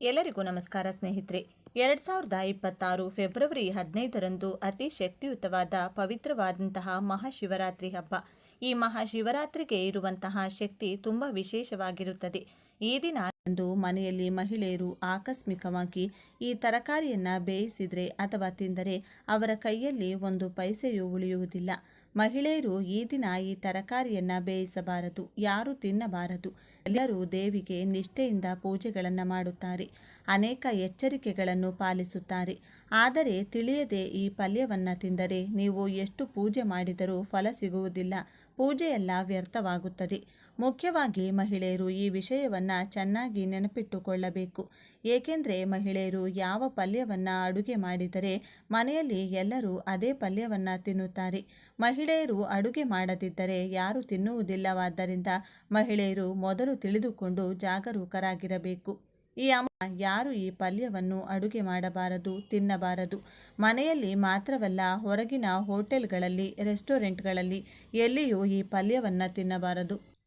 ಎಲ್ಲರಿಗೂ ನಮಸ್ಕಾರ ಸ್ನೇಹಿತರೆ. ಎರಡ್ ಸಾವಿರದ ಇಪ್ಪತ್ತಾರು ಫೆಬ್ರವರಿ ಹದಿನೈದರಂದು ಅತಿ ಶಕ್ತಿಯುತವಾದ ಪವಿತ್ರವಾದಂತಹ ಮಹಾಶಿವರಾತ್ರಿ ಹಬ್ಬ. ಈ ಮಹಾಶಿವರಾತ್ರಿಗೆ ಇರುವಂತಹ ಶಕ್ತಿ ತುಂಬ ವಿಶೇಷವಾಗಿರುತ್ತದೆ. ಈ ದಿನ ಅಂದು ಮನೆಯಲ್ಲಿ ಮಹಿಳೆಯರು ಆಕಸ್ಮಿಕವಾಗಿ ಈ ತರಕಾರಿಯನ್ನು ಬೇಯಿಸಿದರೆ ಅಥವಾ ತಿಂದರೆ ಅವರ ಕೈಯಲ್ಲಿ ಒಂದು ಪೈಸೆಯೂ ಉಳಿಯುವುದಿಲ್ಲ. ಮಹಿಳೆಯರು ಈ ದಿನ ಈ ತರಕಾರಿಯನ್ನು ಬೇಯಿಸಬಾರದು, ಯಾರು ತಿನ್ನಬಾರದು. ಎಲ್ಲರೂ ದೇವಿಗೆ ನಿಷ್ಠೆಯಿಂದ ಪೂಜೆಗಳನ್ನು ಮಾಡುತ್ತಾರೆ, ಅನೇಕ ಎಚ್ಚರಿಕೆಗಳನ್ನು ಪಾಲಿಸುತ್ತಾರೆ. ಆದರೆ ತಿಳಿಯದೆ ಈ ಪಲ್ಯವನ್ನು ತಿಂದರೆ ನೀವು ಎಷ್ಟು ಪೂಜೆ ಮಾಡಿದರೂ ಫಲ ಸಿಗುವುದಿಲ್ಲ, ಪೂಜೆಯೆಲ್ಲ ವ್ಯರ್ಥವಾಗುತ್ತದೆ. ಮುಖ್ಯವಾಗಿ ಮಹಿಳೆಯರು ಈ ವಿಷಯವನ್ನು ಚೆನ್ನಾಗಿ ನೆನಪಿಟ್ಟುಕೊಳ್ಳಬೇಕು. ಏಕೆಂದರೆ ಮಹಿಳೆಯರು ಯಾವ ಪಲ್ಯವನ್ನು ಅಡುಗೆ ಮಾಡಿದರೆ ಮನೆಯಲ್ಲಿ ಎಲ್ಲರೂ ಅದೇ ಪಲ್ಯವನ್ನು ತಿನ್ನುತ್ತಾರೆ. ಮಹಿಳೆಯರು ಅಡುಗೆ ಮಾಡದಿದ್ದರೆ ಯಾರು ತಿನ್ನುವುದಿಲ್ಲವಾದ್ದರಿಂದ ಮಹಿಳೆಯರು ಮೊದಲು ತಿಳಿದುಕೊಂಡು ಜಾಗರೂಕರಾಗಿರಬೇಕು. ಈ ಅಮ್ಮ ಯಾರು ಈ ಪಲ್ಯವನ್ನು ಅಡುಗೆ ಮಾಡಬಾರದು, ತಿನ್ನಬಾರದು. ಮನೆಯಲ್ಲಿ ಮಾತ್ರವಲ್ಲ, ಹೊರಗಿನ ಹೋಟೆಲ್ಗಳಲ್ಲಿ, ರೆಸ್ಟೋರೆಂಟ್ಗಳಲ್ಲಿ ಎಲ್ಲಿಯೂ ಈ ಪಲ್ಯವನ್ನು ತಿನ್ನಬಾರದು.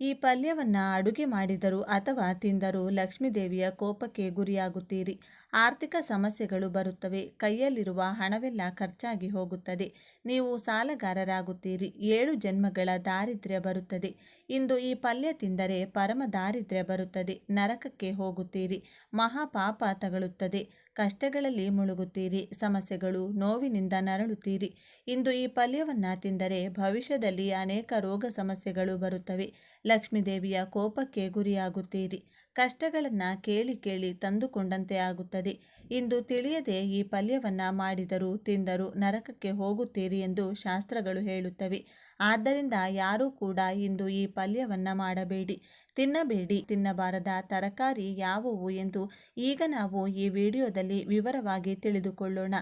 ಈ ಪಲ್ಯವನ್ನು ಅಡುಗೆ ಮಾಡಿದರು ಅಥವಾ ತಿಂದರೂ ಲಕ್ಷ್ಮೀದೇವಿಯ ಕೋಪಕ್ಕೆ ಗುರಿಯಾಗುತ್ತೀರಿ. ಆರ್ಥಿಕ ಸಮಸ್ಯೆಗಳು ಬರುತ್ತವೆ. ಕೈಯಲ್ಲಿರುವ ಹಣವೆಲ್ಲ ಖರ್ಚಾಗಿ ಹೋಗುತ್ತದೆ. ನೀವು ಸಾಲಗಾರರಾಗುತ್ತೀರಿ. ಏಳು ಜನ್ಮಗಳ ದಾರಿದ್ರ್ಯ ಬರುತ್ತದೆ. ಇಂದು ಈ ಪಲ್ಯ ತಿಂದರೆ ಪರಮ ದಾರಿದ್ರ್ಯ ಬರುತ್ತದೆ. ನರಕಕ್ಕೆ ಹೋಗುತ್ತೀರಿ. ಮಹಾಪಾಪ ತಗಲುತ್ತದೆ. ಕಷ್ಟಗಳಲ್ಲಿ ಮುಳುಗುತ್ತೀರಿ, ಸಮಸ್ಯೆಗಳು ನೋವಿನಿಂದ ನರಳುತ್ತೀರಿ. ಇಂದು ಈ ಪಲ್ಯವನ್ನು ತಿಂದರೆ ಭವಿಷ್ಯದಲ್ಲಿ ಅನೇಕ ರೋಗ ಸಮಸ್ಯೆಗಳು ಬರುತ್ತವೆ. ಲಕ್ಷ್ಮೀದೇವಿಯ ಕೋಪಕ್ಕೆ ಗುರಿಯಾಗುತ್ತೀರಿ. ಕಷ್ಟಗಳನ್ನು ಕೇಳಿ ಕೇಳಿ ತಂದುಕೊಂಡಂತೆ ಆಗುತ್ತದೆ. ಇಂದು ತಿಳಿಯದೆ ಈ ಪಲ್ಯವನ್ನು ಮಾಡಿದರೂ ತಿಂದರೂ ನರಕಕ್ಕೆ ಹೋಗುತ್ತೀರಿ ಎಂದು ಶಾಸ್ತ್ರಗಳು ಹೇಳುತ್ತವೆ. ಆದ್ದರಿಂದ ಯಾರೂ ಕೂಡ ಇಂದು ಈ ಪಲ್ಯವನ್ನು ಮಾಡಬೇಡಿ. ತಿನ್ನಬೇಡಿ, ತಿನ್ನಬಾರದ ತರಕಾರಿ ಯಾವುವು ಎಂದು ಈಗ ನಾವು ಈ ವಿಡಿಯೋದಲ್ಲಿ ವಿವರವಾಗಿ ತಿಳಿದುಕೊಳ್ಳೋಣ.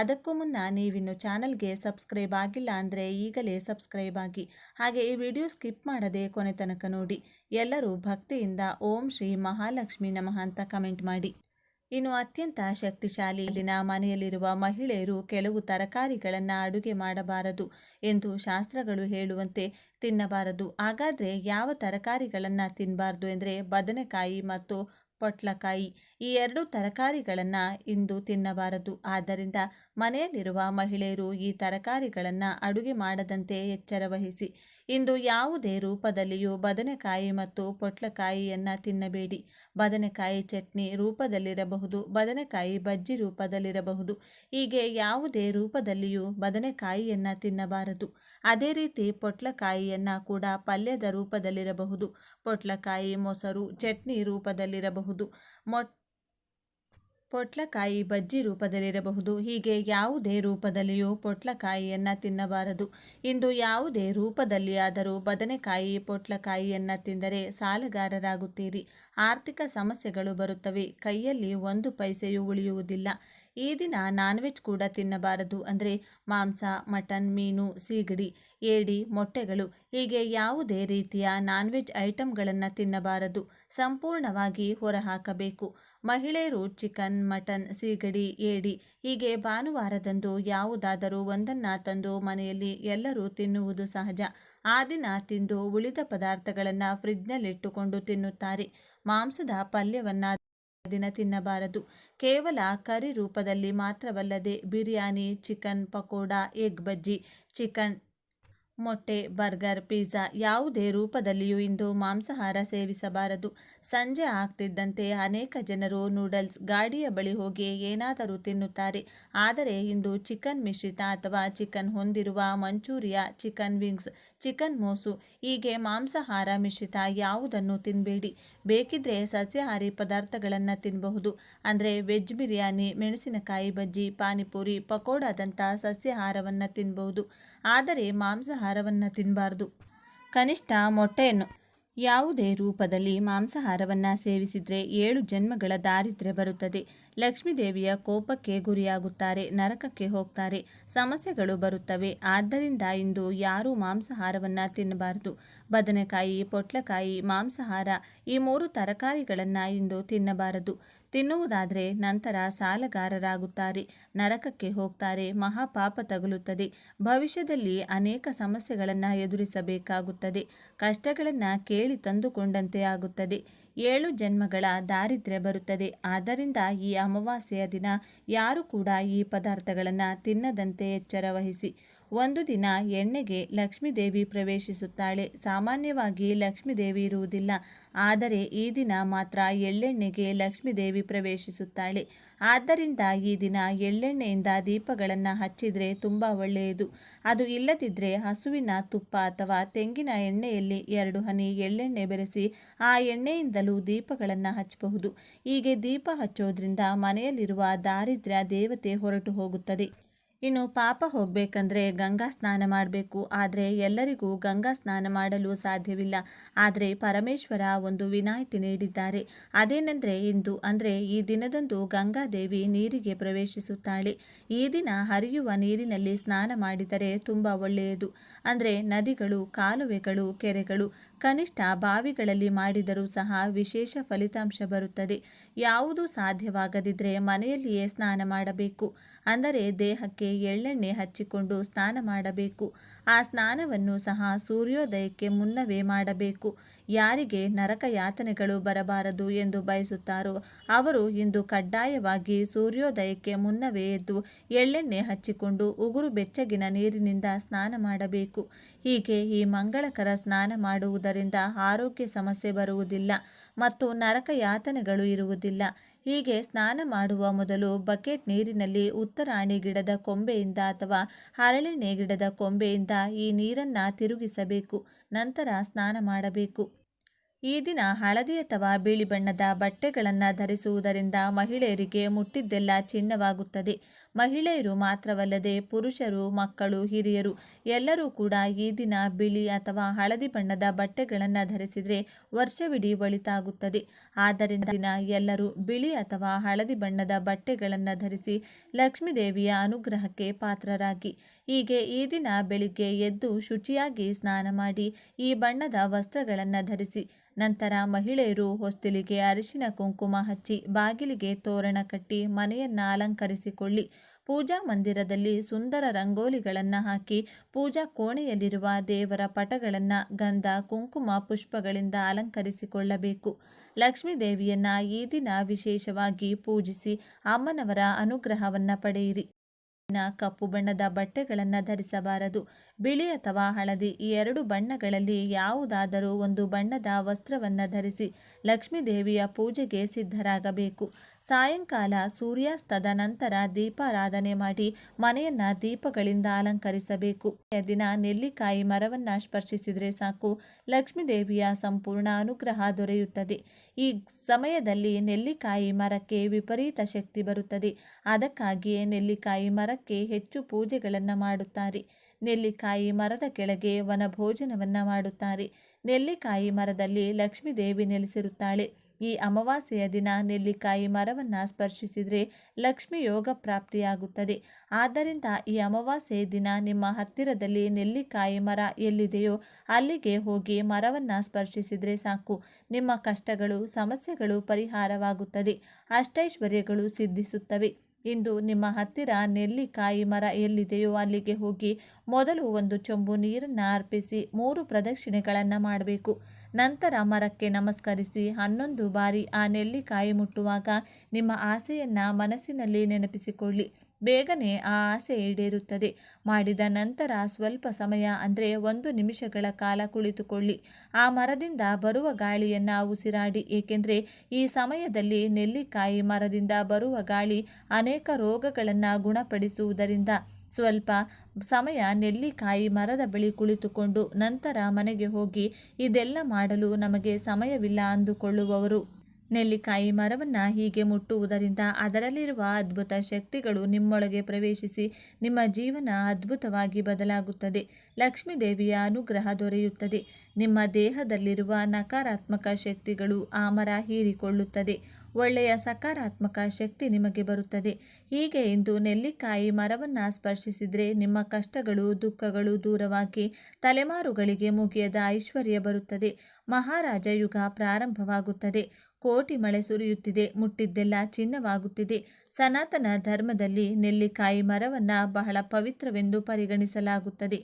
ಅದಕ್ಕೂ ಮುನ್ನ ನೀವಿನ್ನು ಚಾನಲ್ಗೆ ಸಬ್ಸ್ಕ್ರೈಬ್ ಆಗಿಲ್ಲ ಅಂದರೆ ಈಗಲೇ ಸಬ್ಸ್ಕ್ರೈಬ್ ಆಗಿ. ಹಾಗೆ ಈ ವಿಡಿಯೋ ಸ್ಕಿಪ್ ಮಾಡದೆ ಕೊನೆ ತನಕ ನೋಡಿ. ಎಲ್ಲರೂ ಭಕ್ತಿಯಿಂದ ಓಂ ಶ್ರೀ ಮಹಾಲಕ್ಷ್ಮಿ ನಮಃ ಅಂತ ಕಮೆಂಟ್ ಮಾಡಿ. ಇನ್ನು ಅತ್ಯಂತ ಶಕ್ತಿಶಾಲಿ ಇಲ್ಲಿನ ಮನೆಯಲ್ಲಿರುವ ಮಹಿಳೆಯರು ಕೆಲವು ತರಕಾರಿಗಳನ್ನು ಅಡುಗೆ ಮಾಡಬಾರದು ಎಂದು ಶಾಸ್ತ್ರಗಳು ಹೇಳುವಂತೆ ತಿನ್ನಬಾರದು. ಹಾಗಾದರೆ ಯಾವ ತರಕಾರಿಗಳನ್ನು ತಿನ್ನಬಾರ್ದು ಎಂದರೆ ಬದನೆಕಾಯಿ ಮತ್ತು ಪೊಟ್ಲಕಾಯಿ. ಈ ಎರಡು ತರಕಾರಿಗಳನ್ನು ಇಂದು ತಿನ್ನಬಾರದು. ಆದ್ದರಿಂದ ಮನೆಯಲ್ಲಿರುವ ಮಹಿಳೆಯರು ಈ ತರಕಾರಿಗಳನ್ನು ಅಡುಗೆ ಮಾಡದಂತೆ ಎಚ್ಚರ ವಹಿಸಿ. ಇಂದು ಯಾವುದೇ ರೂಪದಲ್ಲಿಯೂ ಬದನೆಕಾಯಿ ಮತ್ತು ಪೊಟ್ಲಕಾಯಿಯನ್ನು ತಿನ್ನಬೇಡಿ. ಬದನೆಕಾಯಿ ಚಟ್ನಿ ರೂಪದಲ್ಲಿರಬಹುದು, ಬದನೆಕಾಯಿ ಬಜ್ಜಿ ರೂಪದಲ್ಲಿರಬಹುದು. ಹೀಗೆ ಯಾವುದೇ ರೂಪದಲ್ಲಿಯೂ ಬದನೆಕಾಯಿಯನ್ನು ತಿನ್ನಬಾರದು. ಅದೇ ರೀತಿ ಪೊಟ್ಲಕಾಯಿಯನ್ನು ಕೂಡ ಪಲ್ಯದ ರೂಪದಲ್ಲಿರಬಹುದು, ಪೊಟ್ಲಕಾಯಿ ಮೊಸರು ಚಟ್ನಿ ರೂಪದಲ್ಲಿರಬಹುದು. ಮೊಟ್ ಪೊಟ್ಲಕಾಯಿ ಬಜ್ಜಿ ರೂಪದಲ್ಲಿರಬಹುದು. ಹೀಗೆ ಯಾವುದೇ ರೂಪದಲ್ಲಿಯೂ ಪೊಟ್ಲಕಾಯಿಯನ್ನು ತಿನ್ನಬಾರದು. ಇಂದು ಯಾವುದೇ ರೂಪದಲ್ಲಿ ಆದರೂ ಬದನೆಕಾಯಿ ಪೊಟ್ಲಕಾಯಿಯನ್ನು ತಿಂದರೆ ಸಾಲಗಾರರಾಗುತ್ತೀರಿ. ಆರ್ಥಿಕ ಸಮಸ್ಯೆಗಳು ಬರುತ್ತವೆ. ಕೈಯಲ್ಲಿ ಒಂದು ಪೈಸೆಯೂ ಉಳಿಯುವುದಿಲ್ಲ. ಈ ದಿನ ನಾನ್ ವೆಜ್ ಕೂಡ ತಿನ್ನಬಾರದು ಅಂದರೆ ಮಾಂಸ, ಮಟನ್, ಮೀನು, ಸೀಗಡಿ, ಏಡಿ, ಮೊಟ್ಟೆಗಳು. ಹೀಗೆ ಯಾವುದೇ ರೀತಿಯ ನಾನ್ ವೆಜ್ ಐಟಮ್ಗಳನ್ನು ತಿನ್ನಬಾರದು. ಸಂಪೂರ್ಣವಾಗಿ ಹೊರಹಾಕಬೇಕು. ಮಹಿಳೆಯರು ಚಿಕನ್, ಮಟನ್, ಸೀಗಡಿ, ಏಡಿ, ಹೀಗೆ ಭಾನುವಾರದಂದು ಯಾವುದಾದರೂ ಒಂದನ್ನು ತಂದು ಮನೆಯಲ್ಲಿ ಎಲ್ಲರೂ ತಿನ್ನುವುದು ಸಹಜ. ಆ ದಿನ ತಿಂದು ಉಳಿದ ಪದಾರ್ಥಗಳನ್ನು ಫ್ರಿಡ್ಜ್ನಲ್ಲಿಟ್ಟುಕೊಂಡು ತಿನ್ನುತ್ತಾರೆ. ಮಾಂಸದ ಪಲ್ಯವನ್ನು ದಿನ ತಿನ್ನಬಾರದು. ಕೇವಲ ಕರಿ ರೂಪದಲ್ಲಿ ಮಾತ್ರವಲ್ಲದೆ biryani, chicken pakoda, egg bajji, chicken ಮೊಟ್ಟೆ, ಬರ್ಗರ್, ಪಿಜ್ಜಾ ಯಾವುದೇ ರೂಪದಲ್ಲಿಯೂ ಇಂದು ಮಾಂಸಾಹಾರ ಸೇವಿಸಬಾರದು. ಸಂಜೆ ಆಗ್ತಿದ್ದಂತೆ ಅನೇಕ ಜನರು ನೂಡಲ್ಸ್ ಗಾಡಿಯ ಬಳಿ ಹೋಗಿ ಏನಾದರೂ ತಿನ್ನುತ್ತಾರೆ. ಆದರೆ ಇಂದು ಚಿಕನ್ ಮಿಶ್ರಿತ ಅಥವಾ ಚಿಕನ್ ಹೊಂದಿರುವ ಮಂಚೂರಿಯಾ ಚಿಕನ್ ವಿಂಗ್ಸ್ ಚಿಕನ್ ಮೋಸು. ಹೀಗೆ ಮಾಂಸಾಹಾರ ಮಿಶ್ರಿತ ಯಾವುದನ್ನು ತಿನ್ನಬೇಡಿ ಬೇಕಿದ್ರೆ ಸಸ್ಯಾಹಾರಿ ಪದಾರ್ಥಗಳನ್ನು ತಿನ್ನಬಹುದು ಅಂದರೆ ವೆಜ್ ಬಿರಿಯಾನಿ, ಮೆಣಸಿನಕಾಯಿ ಬಜ್ಜಿ, ಪಾನಿಪುರಿ ಪಕೋಡಾದಂಥ ಸಸ್ಯಾಹಾರವನ್ನು ತಿನ್ನಬಹುದು ಆದರೆ ಮಾಂಸಾಹಾರವನ್ನು ತಿನ್ನಬಾರ್ದು ಕನಿಷ್ಠ ಮೊಟ್ಟೆಯನ್ನು ಯಾವುದೇ ರೂಪದಲ್ಲಿ ಮಾಂಸಾಹಾರವನ್ನು ಸೇವಿಸಿದರೆ ಏಳು ಜನ್ಮಗಳ ದಾರಿದ್ರ್ಯ ಬರುತ್ತದೆ. ಲಕ್ಷ್ಮೀದೇವಿಯ ಕೋಪಕ್ಕೆ ಗುರಿಯಾಗುತ್ತಾರೆ, ನರಕಕ್ಕೆ ಹೋಗ್ತಾರೆ, ಸಮಸ್ಯೆಗಳು ಬರುತ್ತವೆ. ಆದ್ದರಿಂದ ಇಂದು ಯಾರೂ ಮಾಂಸಾಹಾರವನ್ನು ತಿನ್ನಬಾರದು. ಬದನೆಕಾಯಿ, ಪೊಟ್ಲಕಾಯಿ, ಮಾಂಸಾಹಾರ ಈ ಮೂರು ತರಕಾರಿಗಳನ್ನು ಇಂದು ತಿನ್ನಬಾರದು. ತಿನ್ನುವುದಾದರೆ ನಂತರ ಸಾಲಗಾರರಾಗುತ್ತಾರೆ, ನರಕಕ್ಕೆ ಹೋಗ್ತಾರೆ, ಮಹಾಪಾಪ ತಗುಲುತ್ತದೆ. ಭವಿಷ್ಯದಲ್ಲಿ ಅನೇಕ ಸಮಸ್ಯೆಗಳನ್ನು ಎದುರಿಸಬೇಕಾಗುತ್ತದೆ. ಕಷ್ಟಗಳನ್ನು ಕೇಳಿ ತಂದುಕೊಂಡಂತೆ ಆಗುತ್ತದೆ. ಏಳು ಜನ್ಮಗಳ ದಾರಿದ್ರ್ಯ ಬರುತ್ತದೆ. ಆದ್ದರಿಂದ ಈ ಅಮಾವಾಸ್ಯೆಯ ದಿನ ಯಾರು ಕೂಡ ಈ ಪದಾರ್ಥಗಳನ್ನು ತಿನ್ನದಂತೆ ಎಚ್ಚರ ವಹಿಸಿ ಒಂದು ದಿನ ಎಣ್ಣೆಗೆ ಲಕ್ಷ್ಮೀದೇವಿ ಪ್ರವೇಶಿಸುತ್ತಾಳೆ. ಸಾಮಾನ್ಯವಾಗಿ ಲಕ್ಷ್ಮೀದೇವಿ ಇರುವುದಿಲ್ಲ. ಆದರೆ ಈ ದಿನ ಮಾತ್ರ ಎಳ್ಳೆಣ್ಣೆಗೆ ಲಕ್ಷ್ಮೀದೇವಿ ಪ್ರವೇಶಿಸುತ್ತಾಳೆ. ಆದ್ದರಿಂದ ಈ ದಿನ ಎಳ್ಳೆಣ್ಣೆಯಿಂದ ದೀಪಗಳನ್ನು ಹಚ್ಚಿದರೆ ತುಂಬ ಒಳ್ಳೆಯದು. ಅದು ಇಲ್ಲದಿದ್ದರೆ ಹಸುವಿನ ತುಪ್ಪ ಅಥವಾ ತೆಂಗಿನ ಎಣ್ಣೆಯಲ್ಲಿ ಎರಡು ಹನಿ ಎಳ್ಳೆಣ್ಣೆ ಬೆರೆಸಿ ಆ ಎಣ್ಣೆಯಿಂದಲೂ ದೀಪಗಳನ್ನು ಹಚ್ಚಬಹುದು. ಹೀಗೆ ದೀಪ ಹಚ್ಚೋದ್ರಿಂದ ಮನೆಯಲ್ಲಿರುವ ದಾರಿದ್ರ್ಯ ದೇವತೆ ಹೊರಟು ಹೋಗುತ್ತದೆ. ಇನ್ನು ಪಾಪ ಹೋಗಬೇಕಂದ್ರೆ ಗಂಗಾ ಸ್ನಾನ ಮಾಡಬೇಕು. ಆದರೆ ಎಲ್ಲರಿಗೂ ಗಂಗಾ ಸ್ನಾನ ಮಾಡಲು ಸಾಧ್ಯವಿಲ್ಲ. ಆದರೆ ಪರಮೇಶ್ವರ ಒಂದು ವಿನಾಯಿತಿ ನೀಡಿದ್ದಾರೆ. ಅದೇನೆಂದರೆ ಇಂದು ಅಂದರೆ ಈ ದಿನದಂದು ಗಂಗಾದೇವಿ ನೀರಿಗೆ ಪ್ರವೇಶಿಸುತ್ತಾಳೆ. ಈ ದಿನ ಹರಿಯುವ ನೀರಿನಲ್ಲಿ ಸ್ನಾನ ಮಾಡಿದರೆ ತುಂಬ ಒಳ್ಳೆಯದು. ಅಂದರೆ ನದಿಗಳು, ಕಾಲುವೆಗಳು, ಕೆರೆಗಳು, ಕನಿಷ್ಠ ಬಾವಿಗಳಲ್ಲಿ ಮಾಡಿದರೂ ಸಹ ವಿಶೇಷ ಫಲಿತಾಂಶ ಬರುತ್ತದೆ. ಯಾವುದು ಸಾಧ್ಯವಾಗದಿದ್ದರೆ ಮನೆಯಲ್ಲಿಯೇ ಸ್ನಾನ ಮಾಡಬೇಕು. ಅಂದರೆ ದೇಹಕ್ಕೆ ಎಳ್ಳೆಣ್ಣೆ ಹಚ್ಚಿಕೊಂಡು ಸ್ನಾನ ಮಾಡಬೇಕು. ಆ ಸ್ನಾನವನ್ನು ಸಹ ಸೂರ್ಯೋದಯಕ್ಕೆ ಮುನ್ನವೇ ಮಾಡಬೇಕು. ಯಾರಿಗೆ ನರಕ ಯಾತನೆಗಳು ಬರಬಾರದು ಎಂದು ಬಯಸುತ್ತಾರೋ ಅವರು ಇಂದು ಕಡ್ಡಾಯವಾಗಿ ಸೂರ್ಯೋದಯಕ್ಕೆ ಮುನ್ನವೇ ಎದ್ದು ಎಳ್ಳೆಣ್ಣೆ ಹಚ್ಚಿಕೊಂಡು ಉಗುರು ಬೆಚ್ಚಗಿನ ನೀರಿನಿಂದ ಸ್ನಾನ ಮಾಡಬೇಕು. ಹೀಗೆ ಈ ಮಂಗಳಕರ ಸ್ನಾನ ಮಾಡುವುದರಿಂದ ಆರೋಗ್ಯ ಸಮಸ್ಯೆ ಬರುವುದಿಲ್ಲ ಮತ್ತು ನರಕ ಯಾತನೆಗಳು ಇರುವುದಿಲ್ಲ. ಹೀಗೆ ಸ್ನಾನ ಮಾಡುವ ಮೊದಲು ಬಕೆಟ್ ನೀರಿನಲ್ಲಿ ಉತ್ತರಾಣಿ ಗಿಡದ ಕೊಂಬೆಯಿಂದ ಅಥವಾ ಹರಳೆಣ್ಣೆ ಗಿಡದ ಕೊಂಬೆಯಿಂದ ಈ ನೀರನ್ನು ತಿರುಗಿಸಬೇಕು. ನಂತರ ಸ್ನಾನ ಮಾಡಬೇಕು. ಈ ದಿನ ಹಳದಿ ಅಥವಾ ಬಿಳಿ ಬಣ್ಣದ ಬಟ್ಟೆಗಳನ್ನು ಧರಿಸುವುದರಿಂದ ಮಹಿಳೆಯರಿಗೆ ಮುಟ್ಟಿದ್ದೆಲ್ಲ ಚಿನ್ನವಾಗುತ್ತದೆ. ಮಹಿಳೆಯರು ಮಾತ್ರವಲ್ಲದೆ ಪುರುಷರು, ಮಕ್ಕಳು, ಹಿರಿಯರು ಎಲ್ಲರೂ ಕೂಡ ಈ ದಿನ ಬಿಳಿ ಅಥವಾ ಹಳದಿ ಬಣ್ಣದ ಬಟ್ಟೆಗಳನ್ನು ಧರಿಸಿದರೆ ವರ್ಷವಿಡೀ ಒಳಿತಾಗುತ್ತದೆ. ಆದ್ದರಿಂದ ದಿನ ಎಲ್ಲರೂ ಬಿಳಿ ಅಥವಾ ಹಳದಿ ಬಣ್ಣದ ಬಟ್ಟೆಗಳನ್ನು ಧರಿಸಿ ಲಕ್ಷ್ಮೀದೇವಿಯ ಅನುಗ್ರಹಕ್ಕೆ ಪಾತ್ರರಾಗಿ. ಹೀಗೆ ಈ ದಿನ ಬೆಳಿಗ್ಗೆ ಎದ್ದು ಶುಚಿಯಾಗಿ ಸ್ನಾನ ಮಾಡಿ ಈ ಬಣ್ಣದ ವಸ್ತ್ರಗಳನ್ನು ಧರಿಸಿ, ನಂತರ ಮಹಿಳೆಯರು ಹೊಸ್ತಿಲಿಗೆ ಅರಿಶಿನ ಕುಂಕುಮ ಹಚ್ಚಿ ಬಾಗಿಲಿಗೆ ತೋರಣ ಕಟ್ಟಿ ಮನೆಯನ್ನು ಅಲಂಕರಿಸಿಕೊಳ್ಳಿ. ಪೂಜಾ ಮಂದಿರದಲ್ಲಿ ಸುಂದರ ರಂಗೋಲಿಗಳನ್ನು ಹಾಕಿ ಪೂಜಾ ಕೋಣೆಯಲ್ಲಿರುವ ದೇವರ ಪಟಗಳನ್ನು ಗಂಧ, ಕುಂಕುಮ ಪುಷ್ಪಗಳಿಂದ ಅಲಂಕರಿಸಿಕೊಳ್ಳಬೇಕು. ಲಕ್ಷ್ಮೀ ದೇವಿಯನ್ನು ಈ ದಿನ ವಿಶೇಷವಾಗಿ ಪೂಜಿಸಿ ಅಮ್ಮನವರ ಅನುಗ್ರಹವನ್ನು ಪಡೆಯಿರಿ. ನ ಕಪ್ಪು ಬಣ್ಣದ ಬಟ್ಟೆಗಳನ್ನು ಧರಿಸಬಾರದು. ಬಿಳಿ ಅಥವಾ ಹಳದಿ ಈ ಎರಡು ಬಣ್ಣಗಳಲ್ಲಿ ಯಾವುದಾದರೂ ಒಂದು ಬಣ್ಣದ ವಸ್ತ್ರವನ್ನು ಧರಿಸಿ ಲಕ್ಷ್ಮೀ ದೇವಿಯ ಪೂಜೆಗೆ ಸಿದ್ಧರಾಗಬೇಕು. ಸಾಯಂಕಾಲ ಸೂರ್ಯಾಸ್ತದ ನಂತರ ದೀಪಾರಾಧನೆ ಮಾಡಿ ಮನೆಯನ್ನ ದೀಪಗಳಿಂದ ಅಲಂಕರಿಸಬೇಕು. ದಿನ ನೆಲ್ಲಿಕಾಯಿ ಮರವನ್ನ ಸ್ಪರ್ಶಿಸಿದರೆ ಸಾಕು. ಲಕ್ಷ್ಮೀ ದೇವಿಯ ಸಂಪೂರ್ಣ ಅನುಗ್ರಹ ದೊರೆಯುತ್ತದೆ. ಈ ಸಮಯದಲ್ಲಿ ನೆಲ್ಲಿಕಾಯಿ ಮರಕ್ಕೆ ವಿಪರೀತ ಶಕ್ತಿ ಬರುತ್ತದೆ. ಅದಕ್ಕಾಗಿಯೇ ನೆಲ್ಲಿಕಾಯಿ ಮರಕ್ಕೆ ಹೆಚ್ಚು ಪೂಜೆಗಳನ್ನು ಮಾಡುತ್ತಾರೆ. ನೆಲ್ಲಿಕಾಯಿ ಮರದ ಕೆಳಗೆ ವನಭೋಜನವನ್ನು ಮಾಡುತ್ತಾರೆ. ನೆಲ್ಲಿಕಾಯಿ ಮರದಲ್ಲಿ ಲಕ್ಷ್ಮೀದೇವಿ ನೆಲೆಸಿರುತ್ತಾಳೆ. ಈ ಅಮಾವಾಸ್ಯೆಯ ದಿನ ನೆಲ್ಲಿಕಾಯಿ ಮರವನ್ನು ಸ್ಪರ್ಶಿಸಿದರೆ ಲಕ್ಷ್ಮಿ ಯೋಗ ಪ್ರಾಪ್ತಿಯಾಗುತ್ತದೆ. ಆದ್ದರಿಂದ ಈ ಅಮಾವಾಸ್ಯೆಯ ದಿನ ನಿಮ್ಮ ಹತ್ತಿರದಲ್ಲಿ ನೆಲ್ಲಿಕಾಯಿ ಮರ ಎಲ್ಲಿದೆಯೋ ಅಲ್ಲಿಗೆ ಹೋಗಿ ಮರವನ್ನು ಸ್ಪರ್ಶಿಸಿದರೆ ಸಾಕು. ನಿಮ್ಮ ಕಷ್ಟಗಳು, ಸಮಸ್ಯೆಗಳು ಪರಿಹಾರವಾಗುತ್ತದೆ. ಅಷ್ಟೈಶ್ವರ್ಯಗಳು ಸಿದ್ಧಿಸುತ್ತವೆ. ಇಂದು ನಿಮ್ಮ ಹತ್ತಿರ ನೆಲ್ಲಿಕಾಯಿ ಮರ ಎಲ್ಲಿದೆಯೋ ಅಲ್ಲಿಗೆ ಹೋಗಿ ಮೊದಲು ಒಂದು ಚೊಂಬು ನೀರನ್ನು ಅರ್ಪಿಸಿ ಮೂರು ಪ್ರದಕ್ಷಿಣೆಗಳನ್ನು ಮಾಡಬೇಕು. ನಂತರ ಮರಕ್ಕೆ ನಮಸ್ಕರಿಸಿ ಹನ್ನೊಂದು ಬಾರಿ ಆ ನೆಲ್ಲಿಕಾಯಿ ಮುಟ್ಟುವಾಗ ನಿಮ್ಮ ಆಸೆಯನ್ನು ಮನಸ್ಸಿನಲ್ಲಿ ನೆನಪಿಸಿಕೊಳ್ಳಿ. ಬೇಗನೆ ಆ ಆಸೆ ಈಡೇರುತ್ತದೆ. ಮಾಡಿದ ನಂತರ ಸ್ವಲ್ಪ ಸಮಯ ಅಂದರೆ ಒಂದು ನಿಮಿಷಗಳ ಕಾಲ ಕುಳಿತುಕೊಳ್ಳಿ. ಆ ಮರದಿಂದ ಬರುವ ಗಾಳಿಯನ್ನು ಉಸಿರಾಡಿ. ಏಕೆಂದರೆ ಈ ಸಮಯದಲ್ಲಿ ನೆಲ್ಲಿಕಾಯಿ ಮರದಿಂದ ಬರುವ ಗಾಳಿ ಅನೇಕ ರೋಗಗಳನ್ನು ಗುಣಪಡಿಸುವುದರಿಂದ ಸ್ವಲ್ಪ ಸಮಯ ನೆಲ್ಲಿಕಾಯಿ ಮರದ ಬಳಿ ಕುಳಿತುಕೊಂಡು ನಂತರ ಮನೆಗೆ ಹೋಗಿ ಇದೆಲ್ಲ ಮಾಡಲು ನಮಗೆ ಸಮಯವಿಲ್ಲ ಅಂದುಕೊಳ್ಳುವವರು. ನೆಲ್ಲಿಕಾಯಿ ಮರವನ್ನು ಹೀಗೆ ಮುಟ್ಟುವುದರಿಂದ ಅದರಲ್ಲಿರುವ ಅದ್ಭುತ ಶಕ್ತಿಗಳು ನಿಮ್ಮೊಳಗೆ ಪ್ರವೇಶಿಸಿ ನಿಮ್ಮ ಜೀವನ ಅದ್ಭುತವಾಗಿ ಬದಲಾಗುತ್ತದೆ. ಲಕ್ಷ್ಮೀ ದೇವಿಯ ಅನುಗ್ರಹ ದೊರೆಯುತ್ತದೆ. ನಿಮ್ಮ ದೇಹದಲ್ಲಿರುವ ನಕಾರಾತ್ಮಕ ಶಕ್ತಿಗಳು ಆ ಮರ ಹೀರಿಕೊಳ್ಳುತ್ತದೆ. ಒಳ್ಳೆಯ ಸಕಾರಾತ್ಮಕ ಶಕ್ತಿ ನಿಮಗೆ ಬರುತ್ತದೆ. ಹೀಗೆ ಇಂದು ನೆಲ್ಲಿಕಾಯಿ ಮರವನ್ನು ಸ್ಪರ್ಶಿಸಿದರೆ ನಿಮ್ಮ ಕಷ್ಟಗಳು, ದುಃಖಗಳು ದೂರವಾಗಿ ತಲೆಮಾರುಗಳಿಗೆ ಮುಗಿಯದ ಐಶ್ವರ್ಯ ಬರುತ್ತದೆ. ಮಹಾರಾಜ ಯುಗ ಪ್ರಾರಂಭವಾಗುತ್ತದೆ. ಕೋಟಿ ಮಳೆ ಸುರಿಯುತ್ತಿದೆ, ಮುಟ್ಟಿದ್ದೆಲ್ಲ ಚಿನ್ನವಾಗುತ್ತಿದೆ. ಸನಾತನ ಧರ್ಮದಲ್ಲಿ ನೆಲ್ಲಿಕಾಯಿ ಮರವನ್ನು ಬಹಳ ಪವಿತ್ರವೆಂದು ಪರಿಗಣಿಸಲಾಗುತ್ತದೆ.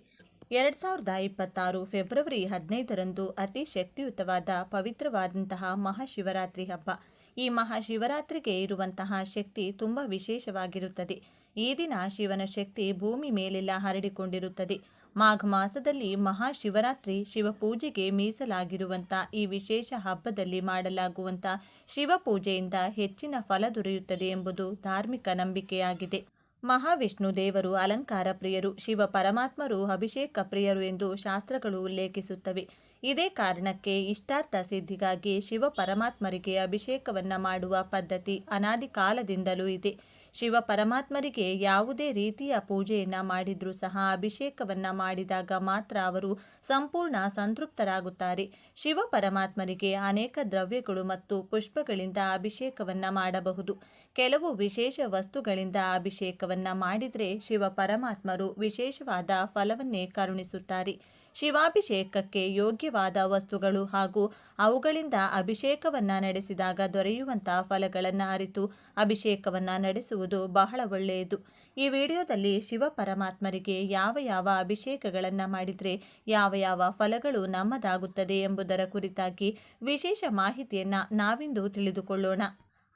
ಎರಡು ಸಾವಿರದ ಇಪ್ಪತ್ತಾರು ಫೆಬ್ರವರಿ ಹದಿನೈದರಂದು ಅತಿ ಶಕ್ತಿಯುತವಾದ ಪವಿತ್ರವಾದಂತಹ ಮಹಾಶಿವರಾತ್ರಿ ಹಬ್ಬ. ಈ ಮಹಾಶಿವರಾತ್ರಿಗೆ ಇರುವಂತಹ ಶಕ್ತಿ ತುಂಬ ವಿಶೇಷವಾಗಿರುತ್ತದೆ. ಈ ದಿನ ಶಿವನ ಶಕ್ತಿ ಭೂಮಿ ಮೇಲೆಲ್ಲ ಹರಡಿಕೊಂಡಿರುತ್ತದೆ. ಮಾಘ ಮಾಸದಲ್ಲಿ ಮಹಾಶಿವರಾತ್ರಿ ಶಿವಪೂಜೆಗೆ ಮೀಸಲಾಗಿರುವಂಥ ಈ ವಿಶೇಷ ಹಬ್ಬದಲ್ಲಿ ಮಾಡಲಾಗುವಂಥ ಶಿವಪೂಜೆಯಿಂದ ಹೆಚ್ಚಿನ ಫಲ ದೊರೆಯುತ್ತದೆ ಎಂಬುದು ಧಾರ್ಮಿಕ ನಂಬಿಕೆಯಾಗಿದೆ. ಮಹಾವಿಷ್ಣು ದೇವರು ಅಲಂಕಾರ ಪ್ರಿಯರು, ಶಿವ ಪರಮಾತ್ಮರು ಅಭಿಷೇಕ ಪ್ರಿಯರು ಎಂದು ಶಾಸ್ತ್ರಗಳು ಉಲ್ಲೇಖಿಸುತ್ತವೆ. ಇದೇ ಕಾರಣಕ್ಕೆ ಇಷ್ಟಾರ್ಥ ಸಿದ್ಧಿಗಾಗಿ ಶಿವ ಪರಮಾತ್ಮರಿಗೆ ಅಭಿಷೇಕವನ್ನು ಮಾಡುವ ಪದ್ಧತಿ ಅನಾದಿ ಕಾಲದಿಂದಲೂ ಇದೆ. ಶಿವ ಪರಮಾತ್ಮರಿಗೆ ಯಾವುದೇ ರೀತಿಯ ಪೂಜೆಯನ್ನು ಮಾಡಿದರೂ ಸಹ ಅಭಿಷೇಕವನ್ನು ಮಾಡಿದಾಗ ಮಾತ್ರ ಅವರು ಸಂಪೂರ್ಣ ಸಂತೃಪ್ತರಾಗುತ್ತಾರೆ. ಶಿವ ಪರಮಾತ್ಮರಿಗೆ ಅನೇಕ ದ್ರವ್ಯಗಳು ಮತ್ತು ಪುಷ್ಪಗಳಿಂದ ಅಭಿಷೇಕವನ್ನು ಮಾಡಬಹುದು. ಕೆಲವು ವಿಶೇಷ ವಸ್ತುಗಳಿಂದ ಅಭಿಷೇಕವನ್ನು ಮಾಡಿದರೆ ಶಿವ ಪರಮಾತ್ಮರು ವಿಶೇಷವಾದ ಫಲವನ್ನೇ ಕರುಣಿಸುತ್ತಾರೆ. ಶಿವಾಭಿಷೇಕಕ್ಕೆ ಯೋಗ್ಯವಾದ ವಸ್ತುಗಳು ಹಾಗೂ ಅವುಗಳಿಂದ ಅಭಿಷೇಕವನ್ನು ನಡೆಸಿದಾಗ ದೊರೆಯುವಂತಹ ಫಲಗಳನ್ನು ಅರಿತು ಅಭಿಷೇಕವನ್ನು ನಡೆಸುವುದು ಬಹಳ ಒಳ್ಳೆಯದು. ಈ ವಿಡಿಯೋದಲ್ಲಿ ಶಿವ ಪರಮಾತ್ಮರಿಗೆ ಯಾವ ಯಾವ ಅಭಿಷೇಕಗಳನ್ನು ಮಾಡಿದರೆ ಯಾವ ಯಾವ ಫಲಗಳು ನಮ್ಮದಾಗುತ್ತದೆ ಎಂಬುದರ ಕುರಿತಾಗಿ ವಿಶೇಷ ಮಾಹಿತಿಯನ್ನು ನಾವಿಂದು ತಿಳಿದುಕೊಳ್ಳೋಣ.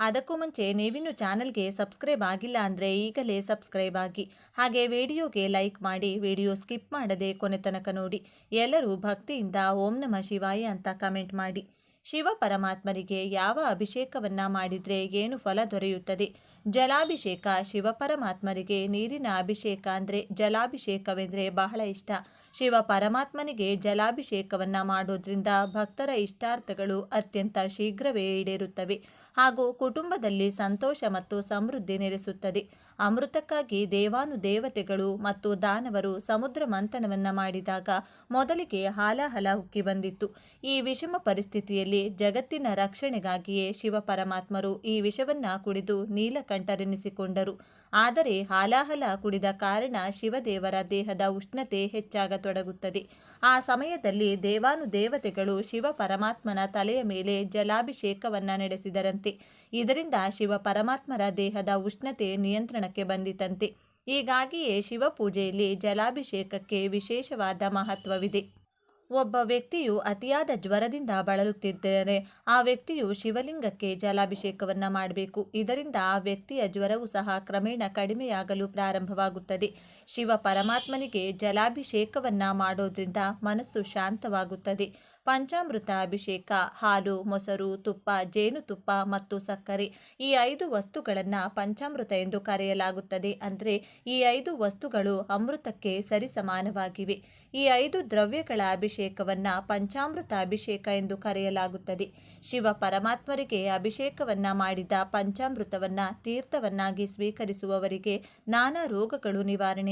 ಅದಕ್ಕೂ ಮುಂಚೆ ನೀವಿನ್ನು ಚಾನಲ್ಗೆ ಸಬ್ಸ್ಕ್ರೈಬ್ ಆಗಿಲ್ಲ ಅಂದರೆ ಈಗಲೇ ಸಬ್ಸ್ಕ್ರೈಬ್ ಆಗಿ. ಹಾಗೆ ವಿಡಿಯೋಗೆ ಲೈಕ್ ಮಾಡಿ, ವಿಡಿಯೋ ಸ್ಕಿಪ್ ಮಾಡದೆ ಕೊನೆ ತನಕ ನೋಡಿ. ಎಲ್ಲರೂ ಭಕ್ತಿಯಿಂದ ಓಂ ನಮ ಶಿವಾಯ ಅಂತ ಕಮೆಂಟ್ ಮಾಡಿ. ಶಿವ ಪರಮಾತ್ಮರಿಗೆ ಯಾವ ಅಭಿಷೇಕವನ್ನ ಮಾಡಿದರೆ ಏನು ಫಲ ದೊರೆಯುತ್ತದೆ? ಜಲಾಭಿಷೇಕ ಶಿವ ಪರಮಾತ್ಮರಿಗೆ ನೀರಿನ ಅಭಿಷೇಕ ಅಂದರೆ ಜಲಾಭಿಷೇಕವೆಂದರೆ ಬಹಳ ಇಷ್ಟ. ಶಿವ ಪರಮಾತ್ಮನಿಗೆ ಜಲಾಭಿಷೇಕವನ್ನು ಮಾಡೋದ್ರಿಂದ ಭಕ್ತರ ಇಷ್ಟಾರ್ಥಗಳು ಅತ್ಯಂತ ಶೀಘ್ರವೇ ಈಡೇರುತ್ತವೆ. ಹಾಗೂ ಕುಟುಂಬದಲ್ಲಿ ಸಂತೋಷ ಮತ್ತು ಸಮೃದ್ಧಿ ನೆಲೆಸುತ್ತದೆ. ಅಮೃತಕ್ಕಾಗಿ ದೇವಾನು ದೇವತೆಗಳು ಮತ್ತು ದಾನವರು ಸಮುದ್ರ ಮಂಥನವನ್ನು ಮಾಡಿದಾಗ ಮೊದಲಿಗೆ ಹಾಲಾಹಲ ಉಕ್ಕಿ ಬಂದಿತ್ತು. ಈ ವಿಷಮ ಪರಿಸ್ಥಿತಿಯಲ್ಲಿ ಜಗತ್ತಿನ ರಕ್ಷಣೆಗಾಗಿಯೇ ಶಿವ ಪರಮಾತ್ಮರು ಈ ವಿಷವನ್ನ ಕುಡಿದು ನೀಲಕಂಠರೆನಿಸಿಕೊಂಡರು. ಆದರೆ ಹಾಲಾಹಲ ಕುಡಿದ ಕಾರಣ ಶಿವದೇವರ ದೇಹದ ಉಷ್ಣತೆ ಹೆಚ್ಚಾಗತೊಡಗುತ್ತದೆ. ಆ ಸಮಯದಲ್ಲಿ ದೇವಾನು ದೇವತೆಗಳು ಶಿವ ಪರಮಾತ್ಮನ ತಲೆಯ ಮೇಲೆ ಜಲಾಭಿಷೇಕವನ್ನ ನಡೆಸಿದರಂತೆ. ಇದರಿಂದ ಶಿವ ಪರಮಾತ್ಮರ ದೇಹದ ಉಷ್ಣತೆ ನಿಯಂತ್ರಣಕ್ಕೆ ಬಂದಿತಂತೆ. ಹೀಗಾಗಿಯೇ ಶಿವಪೂಜೆಯಲ್ಲಿ ಜಲಾಭಿಷೇಕಕ್ಕೆ ವಿಶೇಷವಾದ ಮಹತ್ವವಿದೆ. ಒಬ್ಬ ವ್ಯಕ್ತಿಯು ಅತಿಯಾದ ಜ್ವರದಿಂದ ಬಳಲುತ್ತಿದ್ದರೆ ಆ ವ್ಯಕ್ತಿಯು ಶಿವಲಿಂಗಕ್ಕೆ ಜಲಾಭಿಷೇಕವನ್ನು ಮಾಡಬೇಕು. ಇದರಿಂದ ಆ ವ್ಯಕ್ತಿಯ ಜ್ವರವು ಸಹ ಕ್ರಮೇಣ ಕಡಿಮೆಯಾಗಲು ಪ್ರಾರಂಭವಾಗುತ್ತದೆ. ಶಿವ ಪರಮಾತ್ಮನಿಗೆ ಜಲಾಭಿಷೇಕವನ್ನ ಮಾಡೋದ್ರಿಂದ ಮನಸ್ಸು ಶಾಂತವಾಗುತ್ತದೆ. ಪಂಚಾಮೃತ ಅಭಿಷೇಕ, ಹಾಲು, ಮೊಸರು, ತುಪ್ಪ ಜೇನುತುಪ್ಪ ಮತ್ತು ಸಕ್ಕರೆ ಈ ಐದು ವಸ್ತುಗಳನ್ನು ಪಂಚಾಮೃತ ಎಂದು ಕರೆಯಲಾಗುತ್ತದೆ. ಅಂದರೆ ಈ ಐದು ವಸ್ತುಗಳು ಅಮೃತಕ್ಕೆ ಸರಿಸಮಾನವಾಗಿವೆ. ಈ ಐದು ದ್ರವ್ಯಗಳ ಅಭಿಷೇಕವನ್ನ ಪಂಚಾಮೃತ ಅಭಿಷೇಕ ಎಂದು ಕರೆಯಲಾಗುತ್ತದೆ. ಶಿವ ಪರಮಾತ್ಮರಿಗೆ ಅಭಿಷೇಕವನ್ನ ಮಾಡಿದ ಪಂಚಾಮೃತವನ್ನ ತೀರ್ಥವನ್ನಾಗಿ ಸ್ವೀಕರಿಸುವವರಿಗೆ ನಾನಾ ರೋಗಗಳು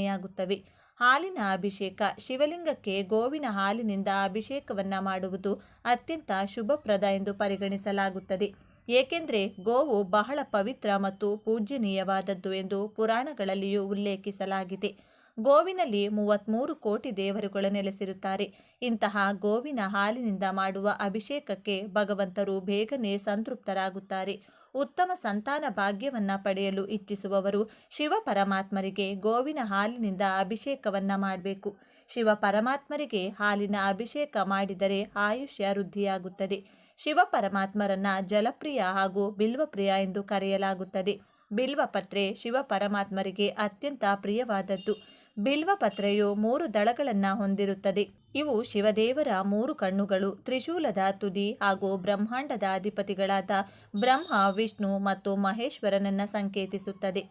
ನಿವಾರಣೆಯಾಗುತ್ತವೆ ಹಾಲಿನ ಅಭಿಷೇಕ ಶಿವಲಿಂಗಕ್ಕೆ ಗೋವಿನ ಹಾಲಿನಿಂದ ಅಭಿಷೇಕವನ್ನು ಮಾಡುವುದು ಅತ್ಯಂತ ಶುಭಪ್ರದ ಎಂದು ಪರಿಗಣಿಸಲಾಗುತ್ತದೆ. ಏಕೆಂದರೆ ಗೋವು ಬಹಳ ಪವಿತ್ರ ಮತ್ತು ಪೂಜ್ಯನೀಯವಾದದ್ದು ಎಂದು ಪುರಾಣಗಳಲ್ಲಿಯೂ ಉಲ್ಲೇಖಿಸಲಾಗಿದೆ. ಗೋವಿನಲ್ಲಿ ಮೂವತ್ತ್ಮೂರು ಕೋಟಿ ದೇವರುಗಳು ನೆಲೆಸಿರುತ್ತಾರೆ. ಇಂತಹ ಗೋವಿನ ಹಾಲಿನಿಂದ ಮಾಡುವ ಅಭಿಷೇಕಕ್ಕೆ ಭಗವಂತರು ಬೇಗನೆ ಸಂತೃಪ್ತರಾಗುತ್ತಾರೆ. ಉತ್ತಮ ಸಂತಾನ ಭಾಗ್ಯವನ್ನ ಪಡೆಯಲು ಇಚ್ಛಿಸುವವರು ಶಿವ ಪರಮಾತ್ಮರಿಗೆ ಗೋವಿನ ಹಾಲಿನಿಂದ ಅಭಿಷೇಕವನ್ನ ಮಾಡಬೇಕು. ಶಿವ ಪರಮಾತ್ಮರಿಗೆ ಹಾಲಿನ ಅಭಿಷೇಕ ಮಾಡಿದರೆ ಆಯುಷ್ಯ ವೃದ್ಧಿಯಾಗುತ್ತದೆ. ಶಿವ ಪರಮಾತ್ಮರನ್ನ ಜಲಪ್ರಿಯ ಹಾಗೂ ಬಿಲ್ವಪ್ರಿಯ ಎಂದು ಕರೆಯಲಾಗುತ್ತದೆ. ಬಿಲ್ವಪತ್ರೆ ಶಿವ ಪರಮಾತ್ಮರಿಗೆ ಅತ್ಯಂತ ಪ್ರಿಯವಾದದ್ದು. ಬಿಲ್ವಪತ್ರೆಯು ಮೂರು ದಳಗಳನ್ನು ಹೊಂದಿರುತ್ತದೆ. ಇವು ಶಿವದೇವರ ಮೂರು ಕಣ್ಣುಗಳು, ತ್ರಿಶೂಲದ ತುದಿ ಹಾಗೂ ಬ್ರಹ್ಮಾಂಡದ ಅಧಿಪತಿಗಳಾದ ಬ್ರಹ್ಮ, ವಿಷ್ಣು ಮತ್ತು ಮಹೇಶ್ವರನನ್ನು ಸಂಕೇತಿಸುತ್ತದೆ.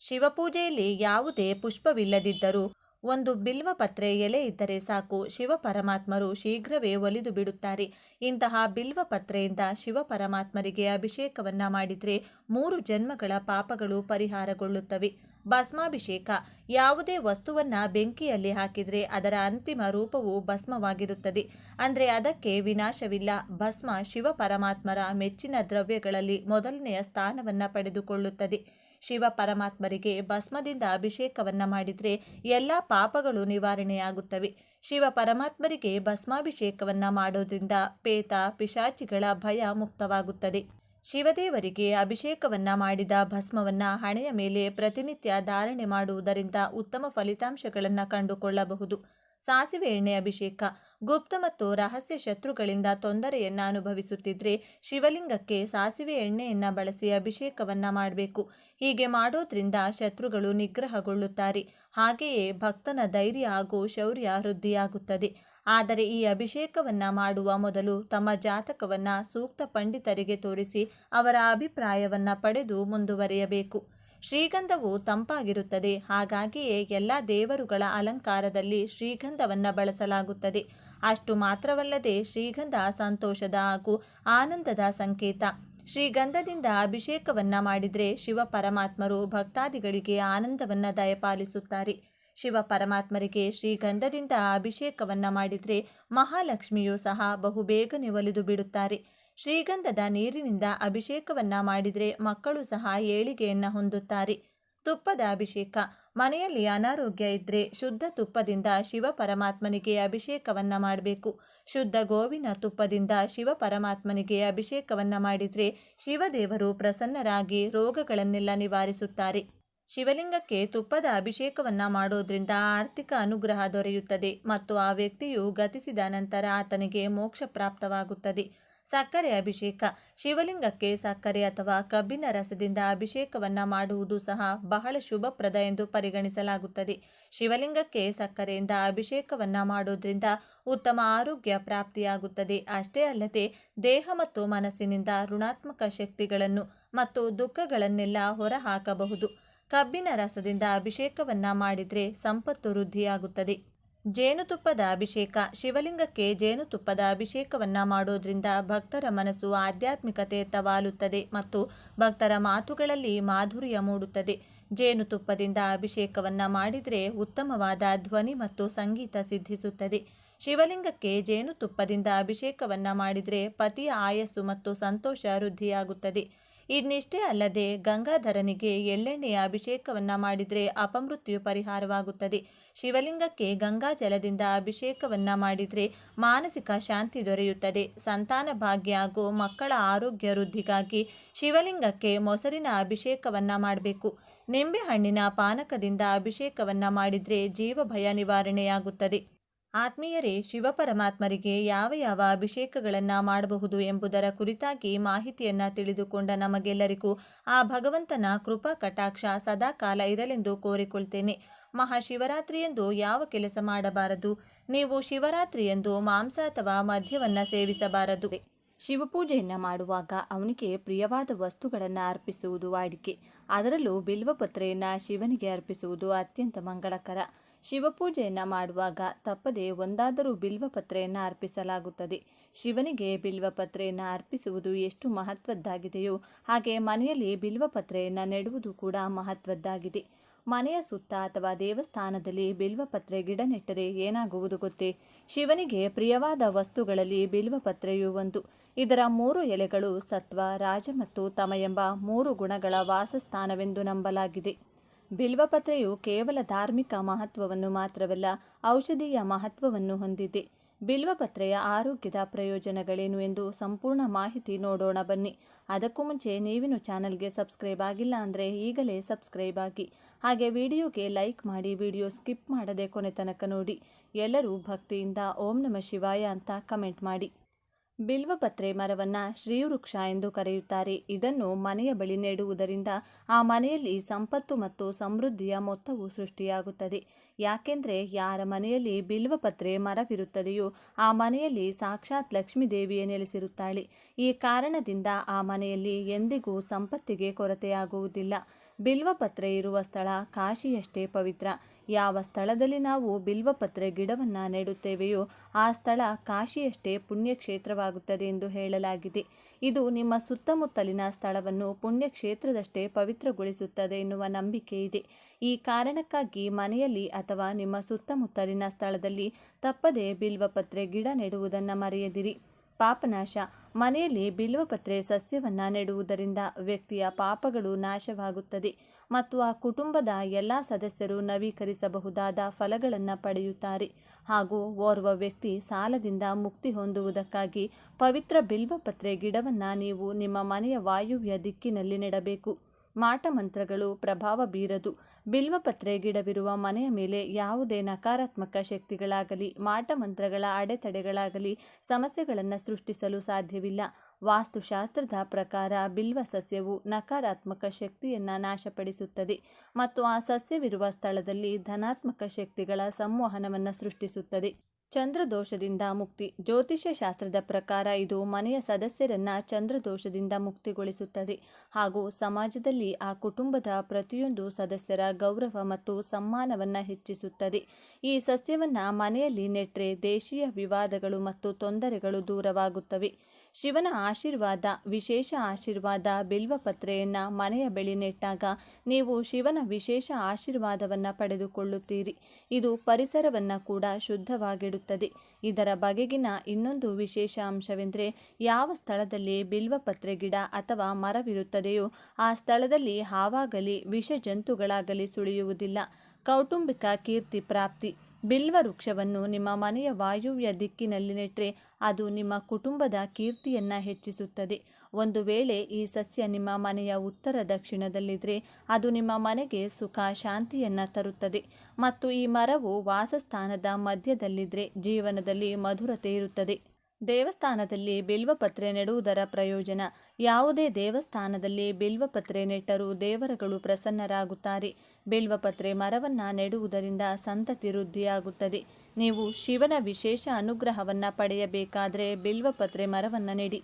ಶಿವಪೂಜೆಯಲ್ಲಿ ಯಾವುದೇ ಪುಷ್ಪವಿಲ್ಲದಿದ್ದರೂ ಒಂದು ಬಿಲ್ವಪತ್ರೆ ಎಲೆ ಇದ್ದರೆ ಸಾಕು, ಶಿವ ಪರಮಾತ್ಮರು ಶೀಘ್ರವೇ ಒಲಿದು ಬಿಡುತ್ತಾರೆ. ಇಂತಹ ಬಿಲ್ವಪತ್ರೆಯಿಂದ ಶಿವ ಪರಮಾತ್ಮರಿಗೆ ಅಭಿಷೇಕವನ್ನ ಮಾಡಿದರೆ ಮೂರು ಜನ್ಮಗಳ ಪಾಪಗಳು ಪರಿಹಾರಗೊಳ್ಳುತ್ತವೆ. ಭಸ್ಮಾಭಿಷೇಕ. ಯಾವುದೇ ವಸ್ತುವನ್ನ ಬೆಂಕಿಯಲ್ಲಿ ಹಾಕಿದರೆ ಅದರ ಅಂತಿಮ ರೂಪವು ಭಸ್ಮವಾಗಿರುತ್ತದೆ. ಅಂದರೆ ಅದಕ್ಕೆ ವಿನಾಶವಿಲ್ಲ. ಭಸ್ಮ ಶಿವ ಪರಮಾತ್ಮರ ಮೆಚ್ಚಿನ ದ್ರವ್ಯಗಳಲ್ಲಿ ಮೊದಲನೆಯ ಸ್ಥಾನವನ್ನು ಪಡೆದುಕೊಳ್ಳುತ್ತದೆ. ಶಿವ ಪರಮಾತ್ಮರಿಗೆ ಭಸ್ಮದಿಂದ ಅಭಿಷೇಕವನ್ನು ಮಾಡಿದರೆ ಎಲ್ಲ ಪಾಪಗಳು ನಿವಾರಣೆಯಾಗುತ್ತವೆ. ಶಿವ ಪರಮಾತ್ಮರಿಗೆ ಭಸ್ಮಾಭಿಷೇಕವನ್ನು ಮಾಡೋದ್ರಿಂದ ಪೇತ, ಪಿಶಾಚಿಗಳ ಭಯ ಮುಕ್ತವಾಗುತ್ತದೆ. ಶಿವದೇವರಿಗೆ ಅಭಿಷೇಕವನ್ನ ಮಾಡಿದ ಭಸ್ಮವನ್ನ ಹಣೆಯ ಮೇಲೆ ಪ್ರತಿನಿತ್ಯ ಧಾರಣೆ ಮಾಡುವುದರಿಂದ ಉತ್ತಮ ಫಲಿತಾಂಶಗಳನ್ನು ಕಂಡುಕೊಳ್ಳಬಹುದು. ಸಾಸಿವೆ ಎಣ್ಣೆ ಅಭಿಷೇಕ, ಗುಪ್ತ ಮತ್ತು ರಹಸ್ಯ ಶತ್ರುಗಳಿಂದ ತೊಂದರೆಯನ್ನ ಅನುಭವಿಸುತ್ತಿದ್ರೆ ಶಿವಲಿಂಗಕ್ಕೆ ಸಾಸಿವೆ ಎಣ್ಣೆಯನ್ನ ಬಳಸಿ ಅಭಿಷೇಕವನ್ನ ಮಾಡಬೇಕು. ಹೀಗೆ ಮಾಡೋದ್ರಿಂದ ಶತ್ರುಗಳು ನಿಗ್ರಹಗೊಳ್ಳುತ್ತಾರೆ. ಹಾಗೆಯೇ ಭಕ್ತನ ಧೈರ್ಯ ಹಾಗೂ ಶೌರ್ಯ ವೃದ್ಧಿಯಾಗುತ್ತದೆ. ಆದರೆ ಈ ಅಭಿಷೇಕವನ್ನ ಮಾಡುವ ಮೊದಲು ತಮ್ಮ ಜಾತಕವನ್ನ ಸೂಕ್ತ ಪಂಡಿತರಿಗೆ ತೋರಿಸಿ ಅವರ ಅಭಿಪ್ರಾಯವನ್ನ ಪಡೆದು ಮುಂದುವರಿಯಬೇಕು. ಶ್ರೀಗಂಧವು ತಂಪಾಗಿರುತ್ತದೆ. ಹಾಗಾಗಿಯೇ ಎಲ್ಲ ದೇವರುಗಳ ಅಲಂಕಾರದಲ್ಲಿ ಶ್ರೀಗಂಧವನ್ನ ಬಳಸಲಾಗುತ್ತದೆ. ಅಷ್ಟು ಮಾತ್ರವಲ್ಲದೆ ಶ್ರೀಗಂಧ ಸಂತೋಷದ ಹಾಗೂ ಆನಂದದ ಸಂಕೇತ. ಶ್ರೀಗಂಧದಿಂದ ಅಭಿಷೇಕವನ್ನ ಮಾಡಿದರೆ ಶಿವ ಪರಮಾತ್ಮರು ಭಕ್ತಾದಿಗಳಿಗೆ ಆನಂದವನ್ನ ದಯಪಾಲಿಸುತ್ತಾರೆ. ಶಿವ ಪರಮಾತ್ಮರಿಗೆ ಶ್ರೀಗಂಧದಿಂದ ಅಭಿಷೇಕವನ್ನ ಮಾಡಿದರೆ ಮಹಾಲಕ್ಷ್ಮಿಯೂ ಸಹ ಬಹುಬೇಗನೆ ಒಲಿದು ಬಿಡುತ್ತಾರೆ. ಶ್ರೀಗಂಧದ ನೀರಿನಿಂದ ಅಭಿಷೇಕವನ್ನ ಮಾಡಿದರೆ ಮಕ್ಕಳು ಸಹ ಏಳಿಗೆಯನ್ನ ಹೊಂದುತ್ತಾರೆ. ತುಪ್ಪದ ಅಭಿಷೇಕ. ಮನೆಯಲ್ಲಿ ಅನಾರೋಗ್ಯ ಇದ್ದರೆ ಶುದ್ಧ ತುಪ್ಪದಿಂದ ಶಿವ ಪರಮಾತ್ಮನಿಗೆ ಅಭಿಷೇಕವನ್ನ ಮಾಡಬೇಕು. ಶುದ್ಧ ಗೋವಿನ ತುಪ್ಪದಿಂದ ಶಿವ ಪರಮಾತ್ಮನಿಗೆ ಅಭಿಷೇಕವನ್ನ ಮಾಡಿದರೆ ಶಿವದೇವರು ಪ್ರಸನ್ನರಾಗಿ ರೋಗಗಳನ್ನೆಲ್ಲ ನಿವಾರಿಸುತ್ತಾರೆ. ಶಿವಲಿಂಗಕ್ಕೆ ತುಪ್ಪದ ಅಭಿಷೇಕವನ್ನ ಮಾಡೋದ್ರಿಂದ ಆರ್ಥಿಕ ಅನುಗ್ರಹ ದೊರೆಯುತ್ತದೆ ಮತ್ತು ಆ ವ್ಯಕ್ತಿಯು ಗತಿಸಿದ ನಂತರ ಆತನಿಗೆ ಮೋಕ್ಷ ಪ್ರಾಪ್ತವಾಗುತ್ತದೆ. ಸಕ್ಕರೆ ಅಭಿಷೇಕ. ಶಿವಲಿಂಗಕ್ಕೆ ಸಕ್ಕರೆ ಅಥವಾ ಕಬ್ಬಿನ ರಸದಿಂದ ಅಭಿಷೇಕವನ್ನ ಮಾಡುವುದು ಸಹ ಬಹಳ ಶುಭಪ್ರದ ಎಂದು ಪರಿಗಣಿಸಲಾಗುತ್ತದೆ. ಶಿವಲಿಂಗಕ್ಕೆ ಸಕ್ಕರೆಯಿಂದ ಅಭಿಷೇಕವನ್ನ ಮಾಡೋದ್ರಿಂದ ಉತ್ತಮ ಆರೋಗ್ಯ ಪ್ರಾಪ್ತಿಯಾಗುತ್ತದೆ. ಅಷ್ಟೇ ಅಲ್ಲದೆ ದೇಹ ಮತ್ತು ಮನಸ್ಸಿನಿಂದ ಋಣಾತ್ಮಕ ಶಕ್ತಿಗಳನ್ನು ಮತ್ತು ದುಃಖಗಳನ್ನೆಲ್ಲ ಹೊರಹಾಕಬಹುದು. ಕಬ್ಬಿನ ರಸದಿಂದ ಅಭಿಷೇಕವನ್ನ ಮಾಡಿದರೆ ಸಂಪತ್ತು ವೃದ್ಧಿಯಾಗುತ್ತದೆ. ಜೇನುತುಪ್ಪದ ಅಭಿಷೇಕ ಶಿವಲಿಂಗಕ್ಕೆ ಜೇನುತುಪ್ಪದ ಅಭಿಷೇಕವನ್ನ ಮಾಡೋದ್ರಿಂದ ಭಕ್ತರ ಮನಸ್ಸು ಆಧ್ಯಾತ್ಮಿಕತೆ ತವಾಲುತ್ತದೆ ಮತ್ತು ಭಕ್ತರ ಮಾತುಗಳಲ್ಲಿ ಮಾಧುರ್ಯ ಮೂಡುತ್ತದೆ. ಜೇನುತುಪ್ಪದಿಂದ ಅಭಿಷೇಕವನ್ನ ಮಾಡಿದರೆ ಉತ್ತಮವಾದ ಧ್ವನಿ ಮತ್ತು ಸಂಗೀತ ಸಿದ್ಧಿಸುತ್ತದೆ. ಶಿವಲಿಂಗಕ್ಕೆ ಜೇನುತುಪ್ಪದಿಂದ ಅಭಿಷೇಕವನ್ನ ಮಾಡಿದರೆ ಪತಿಯ ಆಯಸ್ಸು ಮತ್ತು ಸಂತೋಷ ವೃದ್ಧಿಯಾಗುತ್ತದೆ. ಇನ್ನಿಷ್ಟೇ ಅಲ್ಲದೆ ಗಂಗಾಧರನಿಗೆ ಎಳ್ಳೆಣ್ಣೆಯ ಅಭಿಷೇಕವನ್ನ ಮಾಡಿದರೆ ಅಪಮೃತ್ಯು ಪರಿಹಾರವಾಗುತ್ತದೆ. ಶಿವಲಿಂಗಕ್ಕೆ ಗಂಗಾ ಜಲದಿಂದ ಅಭಿಷೇಕವನ್ನ ಮಾಡಿದರೆ ಮಾನಸಿಕ ಶಾಂತಿ ದೊರೆಯುತ್ತದೆ. ಸಂತಾನ ಭಾಗ್ಯ ಹಾಗೂ ಮಕ್ಕಳ ಆರೋಗ್ಯ ವೃದ್ಧಿಗಾಗಿ ಶಿವಲಿಂಗಕ್ಕೆ ಮೊಸರಿನ ಅಭಿಷೇಕವನ್ನ ಮಾಡಬೇಕು. ನಿಂಬೆಹಣ್ಣಿನ ಪಾನಕದಿಂದ ಅಭಿಷೇಕವನ್ನ ಮಾಡಿದರೆ ಜೀವಭಯ ನಿವಾರಣೆಯಾಗುತ್ತದೆ. ಆತ್ಮೀಯರೇ, ಶಿವಪರಮಾತ್ಮರಿಗೆ ಯಾವ ಯಾವ ಅಭಿಷೇಕಗಳನ್ನು ಮಾಡಬಹುದು ಎಂಬುದರ ಕುರಿತಾಗಿ ಮಾಹಿತಿಯನ್ನು ತಿಳಿದುಕೊಂಡ ನಮಗೆಲ್ಲರಿಗೂ ಆ ಭಗವಂತನ ಕೃಪಾ ಕಟಾಕ್ಷ ಸದಾ ಕಾಲ ಇರಲೆಂದು ಕೋರಿಕೊಳ್ತೇನೆ. ಮಹಾಶಿವರಾತ್ರಿಯಂದು ಯಾವ ಕೆಲಸ ಮಾಡಬಾರದು? ನೀವು ಶಿವರಾತ್ರಿಯಂದು ಮಾಂಸ ಅಥವಾ ಮದ್ಯವನ್ನು ಸೇವಿಸಬಾರದು. ಶಿವಪೂಜೆಯನ್ನು ಮಾಡುವಾಗ ಅವನಿಗೆ ಪ್ರಿಯವಾದ ವಸ್ತುಗಳನ್ನು ಅರ್ಪಿಸುವುದು ವಾಡಿಕೆ. ಅದರಲ್ಲೂ ಬಿಲ್ವಪತ್ರೆಯನ್ನು ಶಿವನಿಗೆ ಅರ್ಪಿಸುವುದು ಅತ್ಯಂತ ಮಂಗಳಕರ. ಶಿವಪೂಜೆಯನ್ನು ಮಾಡುವಾಗ ತಪ್ಪದೆ ಒಂದಾದರೂ ಬಿಲ್ವಪತ್ರೆಯನ್ನು ಅರ್ಪಿಸಲಾಗುತ್ತದೆ. ಶಿವನಿಗೆ ಬಿಲ್ವಪತ್ರೆಯನ್ನು ಅರ್ಪಿಸುವುದು ಎಷ್ಟು ಮಹತ್ವದ್ದಾಗಿದೆಯೋ ಹಾಗೆ ಮನೆಯಲ್ಲಿ ಬಿಲ್ವಪತ್ರೆಯನ್ನು ನೆಡುವುದು ಕೂಡ ಮಹತ್ವದ್ದಾಗಿದೆ. ಮನೆಯ ಸುತ್ತ ಅಥವಾ ದೇವಸ್ಥಾನದಲ್ಲಿ ಬಿಲ್ವಪತ್ರೆ ಗಿಡ ನೆಟ್ಟರೆ ಏನಾಗುವುದು ಗೊತ್ತೇ? ಶಿವನಿಗೆ ಪ್ರಿಯವಾದ ವಸ್ತುಗಳಲ್ಲಿ ಬಿಲ್ವಪತ್ರೆಯು ಒಂದು. ಇದರ ಮೂರು ಎಲೆಗಳು ಸತ್ವ, ರಾಜ ಮತ್ತು ತಮ ಎಂಬ ಮೂರು ಗುಣಗಳ ವಾಸಸ್ಥಾನವೆಂದು ನಂಬಲಾಗಿದೆ. ಬಿಲ್ವಪತ್ರೆಯು ಕೇವಲ ಧಾರ್ಮಿಕ ಮಹತ್ವವನ್ನು ಮಾತ್ರವಲ್ಲ, ಔಷಧೀಯ ಮಹತ್ವವನ್ನು ಹೊಂದಿದೆ. ಬಿಲ್ವಪತ್ರೆಯ ಆರೋಗ್ಯದ ಪ್ರಯೋಜನಗಳೇನು ಎಂದು ಸಂಪೂರ್ಣ ಮಾಹಿತಿ ನೋಡೋಣ ಬನ್ನಿ. ಅದಕ್ಕೂ ಮುಂಚೆ ನೀವಿನ ಚಾನಲ್ಗೆ ಸಬ್ಸ್ಕ್ರೈಬ್ ಆಗಿಲ್ಲ ಅಂದರೆ ಈಗಲೇ ಸಬ್ಸ್ಕ್ರೈಬ್ ಆಗಿ. ಹಾಗೆ ವಿಡಿಯೋಗೆ ಲೈಕ್ ಮಾಡಿ, ವಿಡಿಯೋ ಸ್ಕಿಪ್ ಮಾಡದೆ ಕೊನೆ ತನಕ ನೋಡಿ. ಎಲ್ಲರೂ ಭಕ್ತಿಯಿಂದ ಓಂ ನಮ ಶಿವಾಯ ಅಂತ ಕಮೆಂಟ್ ಮಾಡಿ. ಬಿಲ್ವಪತ್ರೆ ಮರವನ್ನ ಶ್ರೀವೃಕ್ಷ ಎಂದು ಕರೆಯುತ್ತಾರೆ. ಇದನ್ನು ಮನೆಯ ಬಳಿ ನೆಡುವುದರಿಂದ ಆ ಮನೆಯಲ್ಲಿ ಸಂಪತ್ತು ಮತ್ತು ಸಮೃದ್ಧಿಯ ಮೊತ್ತವು ಸೃಷ್ಟಿಯಾಗುತ್ತದೆ. ಯಾಕೆಂದರೆ ಯಾರ ಮನೆಯಲ್ಲಿ ಬಿಲ್ವಪತ್ರೆ ಮರವಿರುತ್ತದೆಯೋ ಆ ಮನೆಯಲ್ಲಿ ಸಾಕ್ಷಾತ್ ಲಕ್ಷ್ಮೀ ದೇವಿಯೇ ನೆಲೆಸಿರುತ್ತಾಳೆ. ಈ ಕಾರಣದಿಂದ ಆ ಮನೆಯಲ್ಲಿ ಎಂದಿಗೂ ಸಂಪತ್ತಿಗೆ ಕೊರತೆಯಾಗುವುದಿಲ್ಲ. ಬಿಲ್ವಪತ್ರೆ ಇರುವ ಸ್ಥಳ ಕಾಶಿಯಷ್ಟೇ ಪವಿತ್ರ. ಯಾವ ಸ್ಥಳದಲ್ಲಿ ನಾವು ಬಿಲ್ವಪತ್ರೆ ಗಿಡವನ್ನು ನೆಡುತ್ತೇವೆಯೋ ಆ ಸ್ಥಳ ಕಾಶಿಯಷ್ಟೇ ಪುಣ್ಯಕ್ಷೇತ್ರವಾಗುತ್ತದೆ ಎಂದು ಹೇಳಲಾಗಿದೆ. ಇದು ನಿಮ್ಮ ಸುತ್ತಮುತ್ತಲಿನ ಸ್ಥಳವನ್ನು ಪುಣ್ಯಕ್ಷೇತ್ರದಷ್ಟೇ ಪವಿತ್ರಗೊಳಿಸುತ್ತದೆ ಎನ್ನುವ ನಂಬಿಕೆ ಇದೆ. ಈ ಕಾರಣಕ್ಕಾಗಿ ಮನೆಯಲ್ಲಿ ಅಥವಾ ನಿಮ್ಮ ಸುತ್ತಮುತ್ತಲಿನ ಸ್ಥಳದಲ್ಲಿ ತಪ್ಪದೆ ಬಿಲ್ವಪತ್ರೆ ಗಿಡ ನೆಡುವುದನ್ನು ಮರೆಯದಿರಿ. ಪಾಪನಾಶ. ಮನೆಯಲ್ಲಿ ಬಿಲ್ವಪತ್ರೆ ಸಸ್ಯವನ್ನು ನೆಡುವುದರಿಂದ ವ್ಯಕ್ತಿಯ ಪಾಪಗಳು ನಾಶವಾಗುತ್ತದೆ. ಮತ್ತು ಆ ಕುಟುಂಬದ ಎಲ್ಲ ಸದಸ್ಯರು ನವೀಕರಿಸಬಹುದಾದ ಫಲಗಳನ್ನು ಪಡೆಯುತ್ತಾರೆ. ಹಾಗೂ ಓರ್ವ ವ್ಯಕ್ತಿ ಸಾಲದಿಂದ ಮುಕ್ತಿ ಹೊಂದುವುದಕ್ಕಾಗಿ ಪವಿತ್ರ ಬಿಲ್ವಪತ್ರೆ ಗಿಡವನ್ನು ನೀವು ನಿಮ್ಮ ಮನೆಯ ವಾಯುವ್ಯ ದಿಕ್ಕಿನಲ್ಲಿ ನೆಡಬೇಕು. ಮಾಟ ಮಂತ್ರಗಳು ಪ್ರಭಾವ ಬೀರದು. ಬಿಲ್ವಪತ್ರೆ ಗಿಡವಿರುವ ಮನೆಯ ಮೇಲೆ ಯಾವುದೇ ನಕಾರಾತ್ಮಕ ಶಕ್ತಿಗಳಾಗಲಿ, ಮಾಟ ಮಂತ್ರಗಳ ಅಡೆತಡೆಗಳಾಗಲಿ ಸಮಸ್ಯೆಗಳನ್ನು ಸೃಷ್ಟಿಸಲು ಸಾಧ್ಯವಿಲ್ಲ. ವಾಸ್ತುಶಾಸ್ತ್ರದ ಪ್ರಕಾರ ಬಿಲ್ವ ಸಸ್ಯವು ನಕಾರಾತ್ಮಕ ಶಕ್ತಿಯನ್ನು ನಾಶಪಡಿಸುತ್ತದೆ ಮತ್ತು ಆ ಸಸ್ಯವಿರುವ ಸ್ಥಳದಲ್ಲಿ ಧನಾತ್ಮಕ ಶಕ್ತಿಗಳ ಸಂವಹನವನ್ನು ಸೃಷ್ಟಿಸುತ್ತದೆ. ಚಂದ್ರದೋಷದಿಂದ ಮುಕ್ತಿ. ಜ್ಯೋತಿಷ್ಯ ಶಾಸ್ತ್ರದ ಪ್ರಕಾರ ಇದು ಮನೆಯ ಸದಸ್ಯರನ್ನ ಚಂದ್ರದೋಷದಿಂದ ಮುಕ್ತಿಗೊಳಿಸುತ್ತದೆ. ಹಾಗೂ ಸಮಾಜದಲ್ಲಿ ಆ ಕುಟುಂಬದ ಪ್ರತಿಯೊಂದು ಸದಸ್ಯರ ಗೌರವ ಮತ್ತು ಸಮ್ಮಾನವನ್ನು ಹೆಚ್ಚಿಸುತ್ತದೆ. ಈ ಸಸ್ಯವನ್ನು ಮನೆಯಲ್ಲಿ ನೆಟ್ಟರೆ ದೇಶೀಯ ವಿವಾದಗಳು ಮತ್ತು ತೊಂದರೆಗಳು ದೂರವಾಗುತ್ತವೆ. ಶಿವನ ಆಶೀರ್ವಾದ, ವಿಶೇಷ ಆಶೀರ್ವಾದ ಬಿಲ್ವಪತ್ರೆಯನ್ನು ಮನೆಯ ಬಳಿ ನೆಟ್ಟಾಗ ನೀವು ಶಿವನ ವಿಶೇಷ ಆಶೀರ್ವಾದವನ್ನು ಪಡೆದುಕೊಳ್ಳುತ್ತೀರಿ. ಇದು ಪರಿಸರವನ್ನು ಕೂಡ ಶುದ್ಧವಾಗಿಡುತ್ತದೆ. ಇದರ ಬಗೆಗಿನ ಇನ್ನೊಂದು ವಿಶೇಷ ಅಂಶವೆಂದರೆ, ಯಾವ ಸ್ಥಳದಲ್ಲಿ ಬಿಲ್ವಪತ್ರೆ ಗಿಡ ಅಥವಾ ಮರವಿರುತ್ತದೆಯೋ ಆ ಸ್ಥಳದಲ್ಲಿ ಹಾವಾಗಲಿ ವಿಷ ಜಂತುಗಳಾಗಲಿ ಸುಳಿಯುವುದಿಲ್ಲ. ಕೌಟುಂಬಿಕ ಕೀರ್ತಿ ಪ್ರಾಪ್ತಿ. ಬಿಲ್ವ ವೃಕ್ಷವನ್ನು ನಿಮ್ಮ ಮನೆಯ ವಾಯುವ್ಯ ದಿಕ್ಕಿನಲ್ಲಿ ನೆಟ್ಟರೆ ಅದು ನಿಮ್ಮ ಕುಟುಂಬದ ಕೀರ್ತಿಯನ್ನು ಹೆಚ್ಚಿಸುತ್ತದೆ. ಒಂದು ವೇಳೆ ಈ ಸಸ್ಯ ನಿಮ್ಮ ಮನೆಯ ಉತ್ತರ ದಕ್ಷಿಣದಲ್ಲಿದ್ದರೆ ಅದು ನಿಮ್ಮ ಮನೆಗೆ ಸುಖ, ಶಾಂತಿಯನ್ನು ತರುತ್ತದೆ. ಮತ್ತು ಈ ಮರವು ವಾಸಸ್ಥಾನದ ಮಧ್ಯದಲ್ಲಿದ್ದರೆ ಜೀವನದಲ್ಲಿ ಮಧುರತೆ ಇರುತ್ತದೆ. ದೇವಸ್ಥಾನದಲ್ಲಿ ಬಿಲ್ವಪತ್ರೆ ನೆಡುವುದರ ಪ್ರಯೋಜನ. ಯಾವುದೇ ದೇವಸ್ಥಾನದಲ್ಲಿ ಬಿಲ್ವಪತ್ರೆ ನೆಟ್ಟರೂ ದೇವರುಗಳು ಪ್ರಸನ್ನರಾಗುತ್ತಾರೆ. ಬಿಲ್ವಪತ್ರೆ ಮರವನ್ನು ನೆಡುವುದರಿಂದ ಸಂತತಿ ವೃದ್ಧಿಯಾಗುತ್ತದೆ. ನೀವು ಶಿವನ ವಿಶೇಷ ಅನುಗ್ರಹವನ್ನು ಪಡೆಯಬೇಕಾದರೆ ಬಿಲ್ವಪತ್ರೆ ಮರವನ್ನು ನೆಡಿ.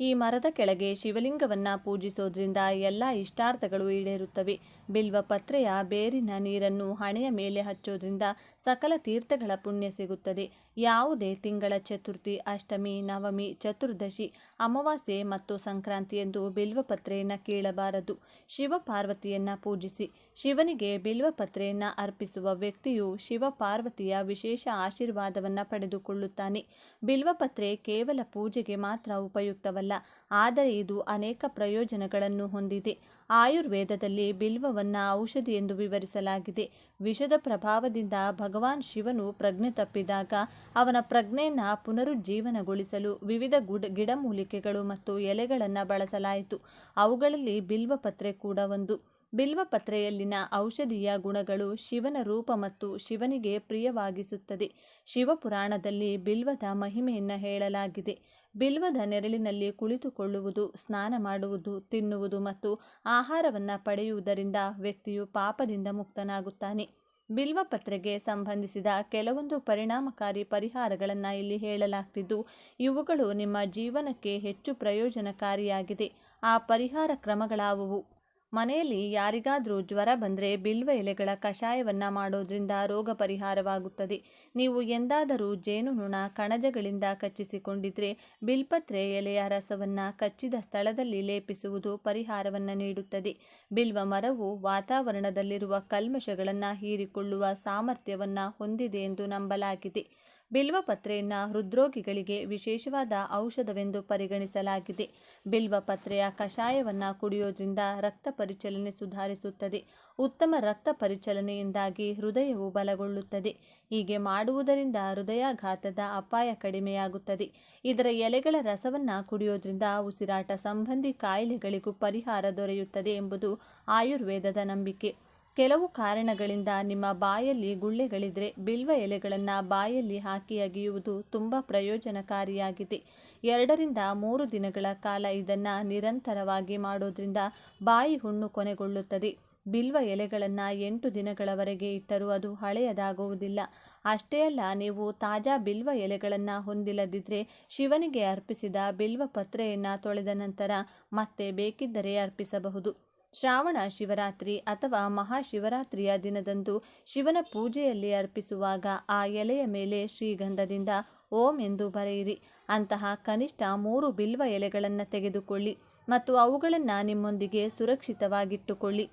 ಈ ಮರದ ಕೆಳಗೆ ಶಿವಲಿಂಗವನ್ನು ಪೂಜಿಸೋದ್ರಿಂದ ಎಲ್ಲ ಇಷ್ಟಾರ್ಥಗಳು ಈಡೇರುತ್ತವೆ. ಬಿಲ್ವಪತ್ರೆಯ ಬೇರಿನ ನೀರನ್ನು ಹಣೆಯ ಮೇಲೆ ಹಚ್ಚೋದ್ರಿಂದ ಸಕಲ ತೀರ್ಥಗಳ ಪುಣ್ಯ ಸಿಗುತ್ತದೆ. ಯಾವುದೇ ತಿಂಗಳ ಚತುರ್ಥಿ, ಅಷ್ಟಮಿ, ನವಮಿ, ಚತುರ್ದಶಿ, ಅಮಾವಾಸ್ಯೆ ಮತ್ತು ಸಂಕ್ರಾಂತಿ ಎಂದು ಬಿಲ್ವಪತ್ರೆಯನ್ನು ಕೀಳಬಾರದು. ಶಿವ ಪಾರ್ವತಿಯನ್ನು ಪೂಜಿಸಿ. ಶಿವನಿಗೆ ಬಿಲ್ವಪತ್ರೆಯನ್ನು ಅರ್ಪಿಸುವ ವ್ಯಕ್ತಿಯು ಶಿವ ಪಾರ್ವತಿಯ ವಿಶೇಷ ಆಶೀರ್ವಾದವನ್ನು ಪಡೆದುಕೊಳ್ಳುತ್ತಾನೆ. ಬಿಲ್ವಪತ್ರೆ ಕೇವಲ ಪೂಜೆಗೆ ಮಾತ್ರ ಉಪಯುಕ್ತವಲ್ಲ, ಆದರೆ ಇದು ಅನೇಕ ಪ್ರಯೋಜನಗಳನ್ನು ಹೊಂದಿದೆ. ಆಯುರ್ವೇದದಲ್ಲಿ ಬಿಲ್ವವನ್ನು ಔಷಧಿ ಎಂದು ವಿವರಿಸಲಾಗಿದೆ. ವಿಷದ ಪ್ರಭಾವದಿಂದ ಭಗವಾನ್ ಶಿವನು ಪ್ರಜ್ಞೆ ತಪ್ಪಿದಾಗ ಅವನ ಪ್ರಜ್ಞೆಯನ್ನು ಪುನರುಜ್ಜೀವನಗೊಳಿಸಲು ವಿವಿಧ ಗುಡ, ಗಿಡಮೂಲಿಕೆಗಳು ಮತ್ತು ಎಲೆಗಳನ್ನು ಬಳಸಲಾಯಿತು. ಅವುಗಳಲ್ಲಿ ಬಿಲ್ವಪತ್ರೆ ಕೂಡ ಒಂದು. ಬಿಲ್ವಪತ್ರೆಯಲ್ಲಿನ ಔಷಧೀಯ ಗುಣಗಳು ಶಿವನ ರೂಪ ಮತ್ತು ಶಿವನಿಗೆ ಪ್ರಿಯವಾಗಿಸುತ್ತದೆ. ಶಿವಪುರಾಣದಲ್ಲಿ ಬಿಲ್ವದ ಮಹಿಮೆಯನ್ನು ಹೇಳಲಾಗಿದೆ. ಬಿಲ್ವದ ನೆರಳಿನಲ್ಲಿ ಕುಳಿತುಕೊಳ್ಳುವುದು, ಸ್ನಾನ ಮಾಡುವುದು, ತಿನ್ನುವುದು ಮತ್ತು ಆಹಾರವನ್ನು ಪಡೆಯುವುದರಿಂದ ವ್ಯಕ್ತಿಯು ಪಾಪದಿಂದ ಮುಕ್ತನಾಗುತ್ತಾನೆ. ಬಿಲ್ವಪತ್ರೆಗೆ ಸಂಬಂಧಿಸಿದ ಕೆಲವೊಂದು ಪರಿಣಾಮಕಾರಿ ಪರಿಹಾರಗಳನ್ನು ಇಲ್ಲಿ ಹೇಳಲಾಗ್ತಿದ್ದು, ಇವುಗಳು ನಿಮ್ಮ ಜೀವನಕ್ಕೆ ಹೆಚ್ಚು ಪ್ರಯೋಜನಕಾರಿಯಾಗಿದೆ. ಆ ಪರಿಹಾರ ಕ್ರಮಗಳಾವುವು? ಮನೆಯಲ್ಲಿ ಯಾರಿಗಾದರೂ ಜ್ವರ ಬಂದರೆ ಬಿಲ್ವ ಎಲೆಗಳ ಕಷಾಯವನ್ನು ಮಾಡೋದ್ರಿಂದ ರೋಗ ಪರಿಹಾರವಾಗುತ್ತದೆ. ನೀವು ಎಂದಾದರೂ ಜೇನುನೊಣ ಕಣಜಗಳಿಂದ ಕಚ್ಚಿಸಿಕೊಂಡಿದ್ರೆ ಬಿಲ್ಪತ್ರೆ ಎಲೆಯ ರಸವನ್ನು ಕಚ್ಚಿದ ಸ್ಥಳದಲ್ಲಿ ಲೇಪಿಸುವುದು ಪರಿಹಾರವನ್ನು ನೀಡುತ್ತದೆ. ಬಿಲ್ವ ಮರವು ವಾತಾವರಣದಲ್ಲಿರುವ ಕಲ್ಮಶಗಳನ್ನು ಹೀರಿಕೊಳ್ಳುವ ಸಾಮರ್ಥ್ಯವನ್ನು ಹೊಂದಿದೆ ಎಂದು ನಂಬಲಾಗಿದೆ. ಬಿಲ್ವಪತ್ರೆಯನ್ನು ಹೃದ್ರೋಗಿಗಳಿಗೆ ವಿಶೇಷವಾದ ಔಷಧವೆಂದು ಪರಿಗಣಿಸಲಾಗಿದೆ. ಬಿಲ್ವಪತ್ರೆಯ ಕಷಾಯವನ್ನು ಕುಡಿಯೋದ್ರಿಂದ ರಕ್ತ ಪರಿಚಲನೆ ಸುಧಾರಿಸುತ್ತದೆ. ಉತ್ತಮ ರಕ್ತ ಪರಿಚಲನೆಯಿಂದಾಗಿ ಹೃದಯವು ಬಲಗೊಳ್ಳುತ್ತದೆ. ಹೀಗೆ ಮಾಡುವುದರಿಂದ ಹೃದಯಾಘಾತದ ಅಪಾಯ ಕಡಿಮೆಯಾಗುತ್ತದೆ. ಇದರ ಎಲೆಗಳ ರಸವನ್ನು ಕುಡಿಯೋದ್ರಿಂದ ಉಸಿರಾಟ ಸಂಬಂಧಿ ಕಾಯಿಲೆಗಳಿಗೂ ಪರಿಹಾರ ದೊರೆಯುತ್ತದೆ ಎಂಬುದು ಆಯುರ್ವೇದದ ನಂಬಿಕೆ. ಕೆಲವು ಕಾರಣಗಳಿಂದ ನಿಮ್ಮ ಬಾಯಲ್ಲಿ ಗುಳ್ಳೆಗಳಿದ್ರೆ ಬಿಲ್ವ ಎಲೆಗಳನ್ನು ಬಾಯಲ್ಲಿ ಹಾಕಿ ಅಗಿಯುವುದು ತುಂಬ ಪ್ರಯೋಜನಕಾರಿಯಾಗಿದೆ. ಎರಡರಿಂದ ಮೂರು ದಿನಗಳ ಕಾಲ ಇದನ್ನು ನಿರಂತರವಾಗಿ ಮಾಡೋದ್ರಿಂದ ಬಾಯಿ ಹುಣ್ಣು ಕೊನೆಗೊಳ್ಳುತ್ತದೆ. ಬಿಲ್ವ ಎಲೆಗಳನ್ನು ಎಂಟು ದಿನಗಳವರೆಗೆ ಇಟ್ಟರೂ ಅದು ಹಳೆಯದಾಗುವುದಿಲ್ಲ. ಅಷ್ಟೇ ಅಲ್ಲ, ನೀವು ತಾಜಾ ಬಿಲ್ವ ಎಲೆಗಳನ್ನು ಹೊಂದಿಲ್ಲದಿದ್ದರೆ ಶಿವನಿಗೆ ಅರ್ಪಿಸಿದ ಬಿಲ್ವ ಪತ್ರೆಯನ್ನು ತೊಳೆದ ನಂತರ ಮತ್ತೆ ಬೇಕಿದ್ದರೆ ಅರ್ಪಿಸಬಹುದು. ಶ್ರಾವಣ ಶಿವರಾತ್ರಿ ಅಥವಾ ಮಹಾಶಿವರಾತ್ರಿಯ ದಿನದಂದು ಶಿವನ ಪೂಜೆಯಲ್ಲಿ ಅರ್ಪಿಸುವಾಗ ಆ ಎಲೆಯ ಮೇಲೆ ಶ್ರೀಗಂಧದಿಂದ ಓಂ ಎಂದು ಬರೆಯಿರಿ. ಅಂತಹ ಕನಿಷ್ಠ ಮೂರು ಬಿಲ್ವ ಎಲೆಗಳನ್ನು ತೆಗೆದುಕೊಳ್ಳಿ ಮತ್ತು ಅವುಗಳನ್ನು ನಿಮ್ಮೊಂದಿಗೆ ಸುರಕ್ಷಿತವಾಗಿಟ್ಟುಕೊಳ್ಳಿ.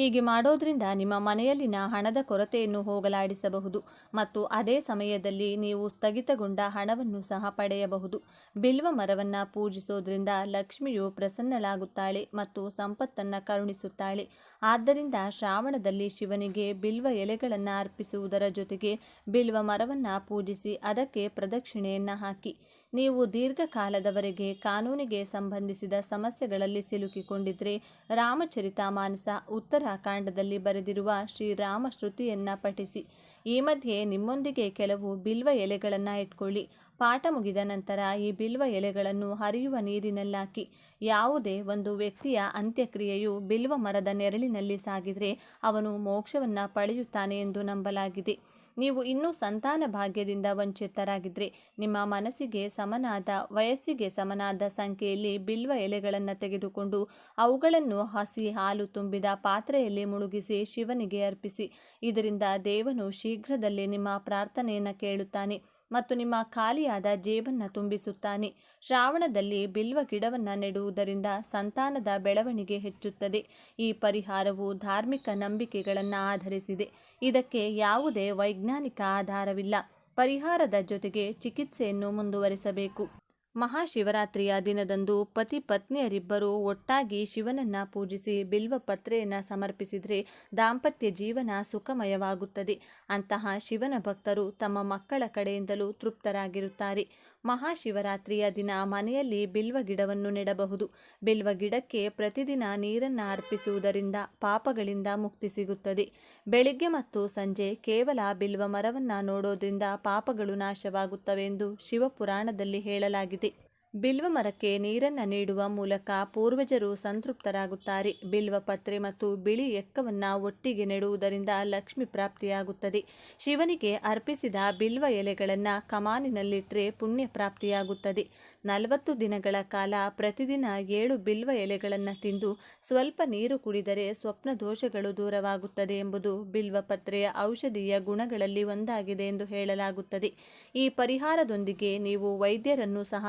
ಹೀಗೆ ಮಾಡೋದ್ರಿಂದ ನಿಮ್ಮ ಮನೆಯಲ್ಲಿನ ಹಣದ ಕೊರತೆಯನ್ನು ಹೋಗಲಾಡಿಸಬಹುದು ಮತ್ತು ಅದೇ ಸಮಯದಲ್ಲಿ ನೀವು ಸ್ಥಗಿತಗೊಂಡ ಹಣವನ್ನು ಸಹ ಪಡೆಯಬಹುದು. ಬಿಲ್ವ ಮರವನ್ನು ಪೂಜಿಸೋದ್ರಿಂದ ಲಕ್ಷ್ಮಿಯು ಪ್ರಸನ್ನಳಾಗುತ್ತಾಳೆ ಮತ್ತು ಸಂಪತ್ತನ್ನು ಕರುಣಿಸುತ್ತಾಳೆ. ಆದ್ದರಿಂದ ಶ್ರಾವಣದಲ್ಲಿ ಶಿವನಿಗೆ ಬಿಲ್ವ ಎಲೆಗಳನ್ನು ಅರ್ಪಿಸುವುದರ ಜೊತೆಗೆ ಬಿಲ್ವ ಮರವನ್ನು ಪೂಜಿಸಿ ಅದಕ್ಕೆ ಪ್ರದಕ್ಷಿಣೆಯನ್ನು ಹಾಕಿ. ನೀವು ದೀರ್ಘಕಾಲದವರೆಗೆ ಕಾನೂನಿಗೆ ಸಂಬಂಧಿಸಿದ ಸಮಸ್ಯೆಗಳಲ್ಲಿ ಸಿಲುಕಿಕೊಂಡಿದ್ರೆ ರಾಮಚರಿತಮಾನಸ ಉತ್ತರಾಖಂಡದಲ್ಲಿ ಬರೆದಿರುವ ಶ್ರೀರಾಮ ಶ್ರುತಿಯನ್ನು ಪಠಿಸಿ. ಈ ಮಧ್ಯೆ ನಿಮ್ಮೊಂದಿಗೆ ಕೆಲವು ಬಿಲ್ವ ಎಲೆಗಳನ್ನು ಇಟ್ಕೊಳ್ಳಿ. ಪಾಠ ಮುಗಿದ ನಂತರ ಈ ಬಿಲ್ವ ಎಲೆಗಳನ್ನು ಹರಿಯುವ ನೀರಿನಲ್ಲಾಕಿ. ಯಾವುದೇ ಒಂದು ವ್ಯಕ್ತಿಯ ಅಂತ್ಯಕ್ರಿಯೆಯು ಬಿಲ್ವ ಮರದ ನೆರಳಿನಲ್ಲಿ ಸಾಗಿದರೆ ಅವನು ಮೋಕ್ಷವನ್ನು ಪಡೆಯುತ್ತಾನೆ ಎಂದು ನಂಬಲಾಗಿದೆ. ನೀವು ಇನ್ನೂ ಸಂತಾನ ಭಾಗ್ಯದಿಂದ ವಂಚಿತರಾಗಿದ್ದರೆ ನಿಮ್ಮ ಮನಸ್ಸಿಗೆ ಸಮನಾದ, ವಯಸ್ಸಿಗೆ ಸಮನಾದ ಸಂಖ್ಯೆಯಲ್ಲಿ ಬಿಲ್ವ ಎಲೆಗಳನ್ನು ತೆಗೆದುಕೊಂಡು ಅವುಗಳನ್ನು ಹಸಿ ಹಾಲು ತುಂಬಿದ ಪಾತ್ರೆಯಲ್ಲಿ ಮುಳುಗಿಸಿ ಶಿವನಿಗೆ ಅರ್ಪಿಸಿ. ಇದರಿಂದ ದೇವನು ಶೀಘ್ರದಲ್ಲೇ ನಿಮ್ಮ ಪ್ರಾರ್ಥನೆಯನ್ನು ಕೇಳುತ್ತಾನೆ. ಮತ್ತು ನಿಮ್ಮ ಖಾಲಿಯಾದ ಜೇಬನ್ನು ತುಂಬಿಸುತ್ತಾನೆ. ಶ್ರಾವಣದಲ್ಲಿ ಬಿಲ್ವ ಗಿಡವನ್ನು ನೆಡುವುದರಿಂದ ಸಂತಾನದ ಬೆಳವಣಿಗೆ ಹೆಚ್ಚುತ್ತದೆ. ಈ ಪರಿಹಾರವು ಧಾರ್ಮಿಕ ನಂಬಿಕೆಗಳನ್ನು ಆಧರಿಸಿದೆ. ಇದಕ್ಕೆ ಯಾವುದೇ ವೈಜ್ಞಾನಿಕ ಆಧಾರವಿಲ್ಲ. ಪರಿಹಾರದ ಜೊತೆಗೆ ಚಿಕಿತ್ಸೆಯನ್ನು ಮುಂದುವರಿಸಬೇಕು. ಮಹಾಶಿವರಾತ್ರಿಯ ದಿನದಂದು ಪತಿ ಪತ್ನಿಯರಿಬ್ಬರು ಒಟ್ಟಾಗಿ ಶಿವನನ್ನ ಪೂಜಿಸಿ ಬಿಲ್ವ ಪತ್ರೆಯನ್ನು ಸಮರ್ಪಿಸಿದರೆ ದಾಂಪತ್ಯ ಜೀವನ ಸುಖಮಯವಾಗುತ್ತದೆ. ಅಂತಹ ಶಿವನ ಭಕ್ತರು ತಮ್ಮ ಮಕ್ಕಳ ಕಡೆಯಿಂದಲೂ ತೃಪ್ತರಾಗಿರುತ್ತಾರೆ. ಮಹಾಶಿವರಾತ್ರಿಯ ದಿನ ಮನೆಯಲ್ಲಿ ಬಿಲ್ವ ಗಿಡವನ್ನು ನೆಡಬಹುದು. ಬಿಲ್ವ ಗಿಡಕ್ಕೆ ಪ್ರತಿದಿನ ನೀರನ್ನು ಅರ್ಪಿಸುವುದರಿಂದ ಪಾಪಗಳಿಂದ ಮುಕ್ತಿ ಸಿಗುತ್ತದೆ. ಬೆಳಿಗ್ಗೆ ಮತ್ತು ಸಂಜೆ ಕೇವಲ ಬಿಲ್ವ ಮರವನ್ನು ನೋಡೋದ್ರಿಂದ ಪಾಪಗಳು ನಾಶವಾಗುತ್ತವೆ ಎಂದು ಶಿವಪುರಾಣದಲ್ಲಿ ಹೇಳಲಾಗಿದೆ. ಬಿಲ್ವ ಮರಕ್ಕೆ ನೀರನ್ನು ನೀಡುವ ಮೂಲಕ ಪೂರ್ವಜರು ಸಂತೃಪ್ತರಾಗುತ್ತಾರೆ. ಬಿಲ್ವ ಪತ್ರೆ ಮತ್ತು ಬಿಳಿ ಎಕ್ಕವನ್ನು ಒಟ್ಟಿಗೆ ನೆಡುವುದರಿಂದ ಲಕ್ಷ್ಮಿ ಪ್ರಾಪ್ತಿಯಾಗುತ್ತದೆ. ಶಿವನಿಗೆ ಅರ್ಪಿಸಿದ ಬಿಲ್ವ ಎಲೆಗಳನ್ನು ಕಮಾನಿನಲ್ಲಿಟ್ಟರೆ ಪುಣ್ಯ ಪ್ರಾಪ್ತಿಯಾಗುತ್ತದೆ. ನಲವತ್ತು ದಿನಗಳ ಕಾಲ ಪ್ರತಿದಿನ ಏಳು ಬಿಲ್ವ ಎಲೆಗಳನ್ನು ತಿಂದು ಸ್ವಲ್ಪ ನೀರು ಕುಡಿದರೆ ಸ್ವಪ್ನ ದೋಷಗಳು ದೂರವಾಗುತ್ತದೆ ಎಂಬುದು ಬಿಲ್ವ ಪತ್ರೆಯ ಔಷಧೀಯ ಗುಣಗಳಲ್ಲಿ ಒಂದಾಗಿದೆ ಎಂದು ಹೇಳಲಾಗುತ್ತದೆ. ಈ ಪರಿಹಾರದೊಂದಿಗೆ ನೀವು ವೈದ್ಯರನ್ನು ಸಹ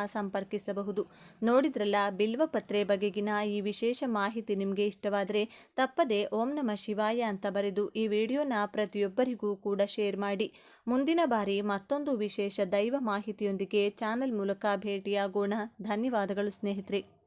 ಸಂಪರ್ಕಿಸಬಹುದು ನೋಡಿದ್ರಲ್ಲ ಬಿಲ್ವಪತ್ರೆ ಬಗೆಗಿನ ಈ ವಿಶೇಷ ಮಾಹಿತಿ ನಿಮಗೆ ಇಷ್ಟವಾದರೆ ತಪ್ಪದೆ ಓಂ ನಮ ಶಿವಾಯ ಅಂತ ಬರೆದು ಈ ವಿಡಿಯೋನ ಪ್ರತಿಯೊಬ್ಬರಿಗೂ ಕೂಡ ಶೇರ್ ಮಾಡಿ. ಮುಂದಿನ ಬಾರಿ ಮತ್ತೊಂದು ವಿಶೇಷ ದೈವ ಮಾಹಿತಿಯೊಂದಿಗೆ ಚಾನಲ್ ಮೂಲಕ ಭೇಟಿಯಾಗೋಣ. ಧನ್ಯವಾದಗಳು ಸ್ನೇಹಿತರೆ.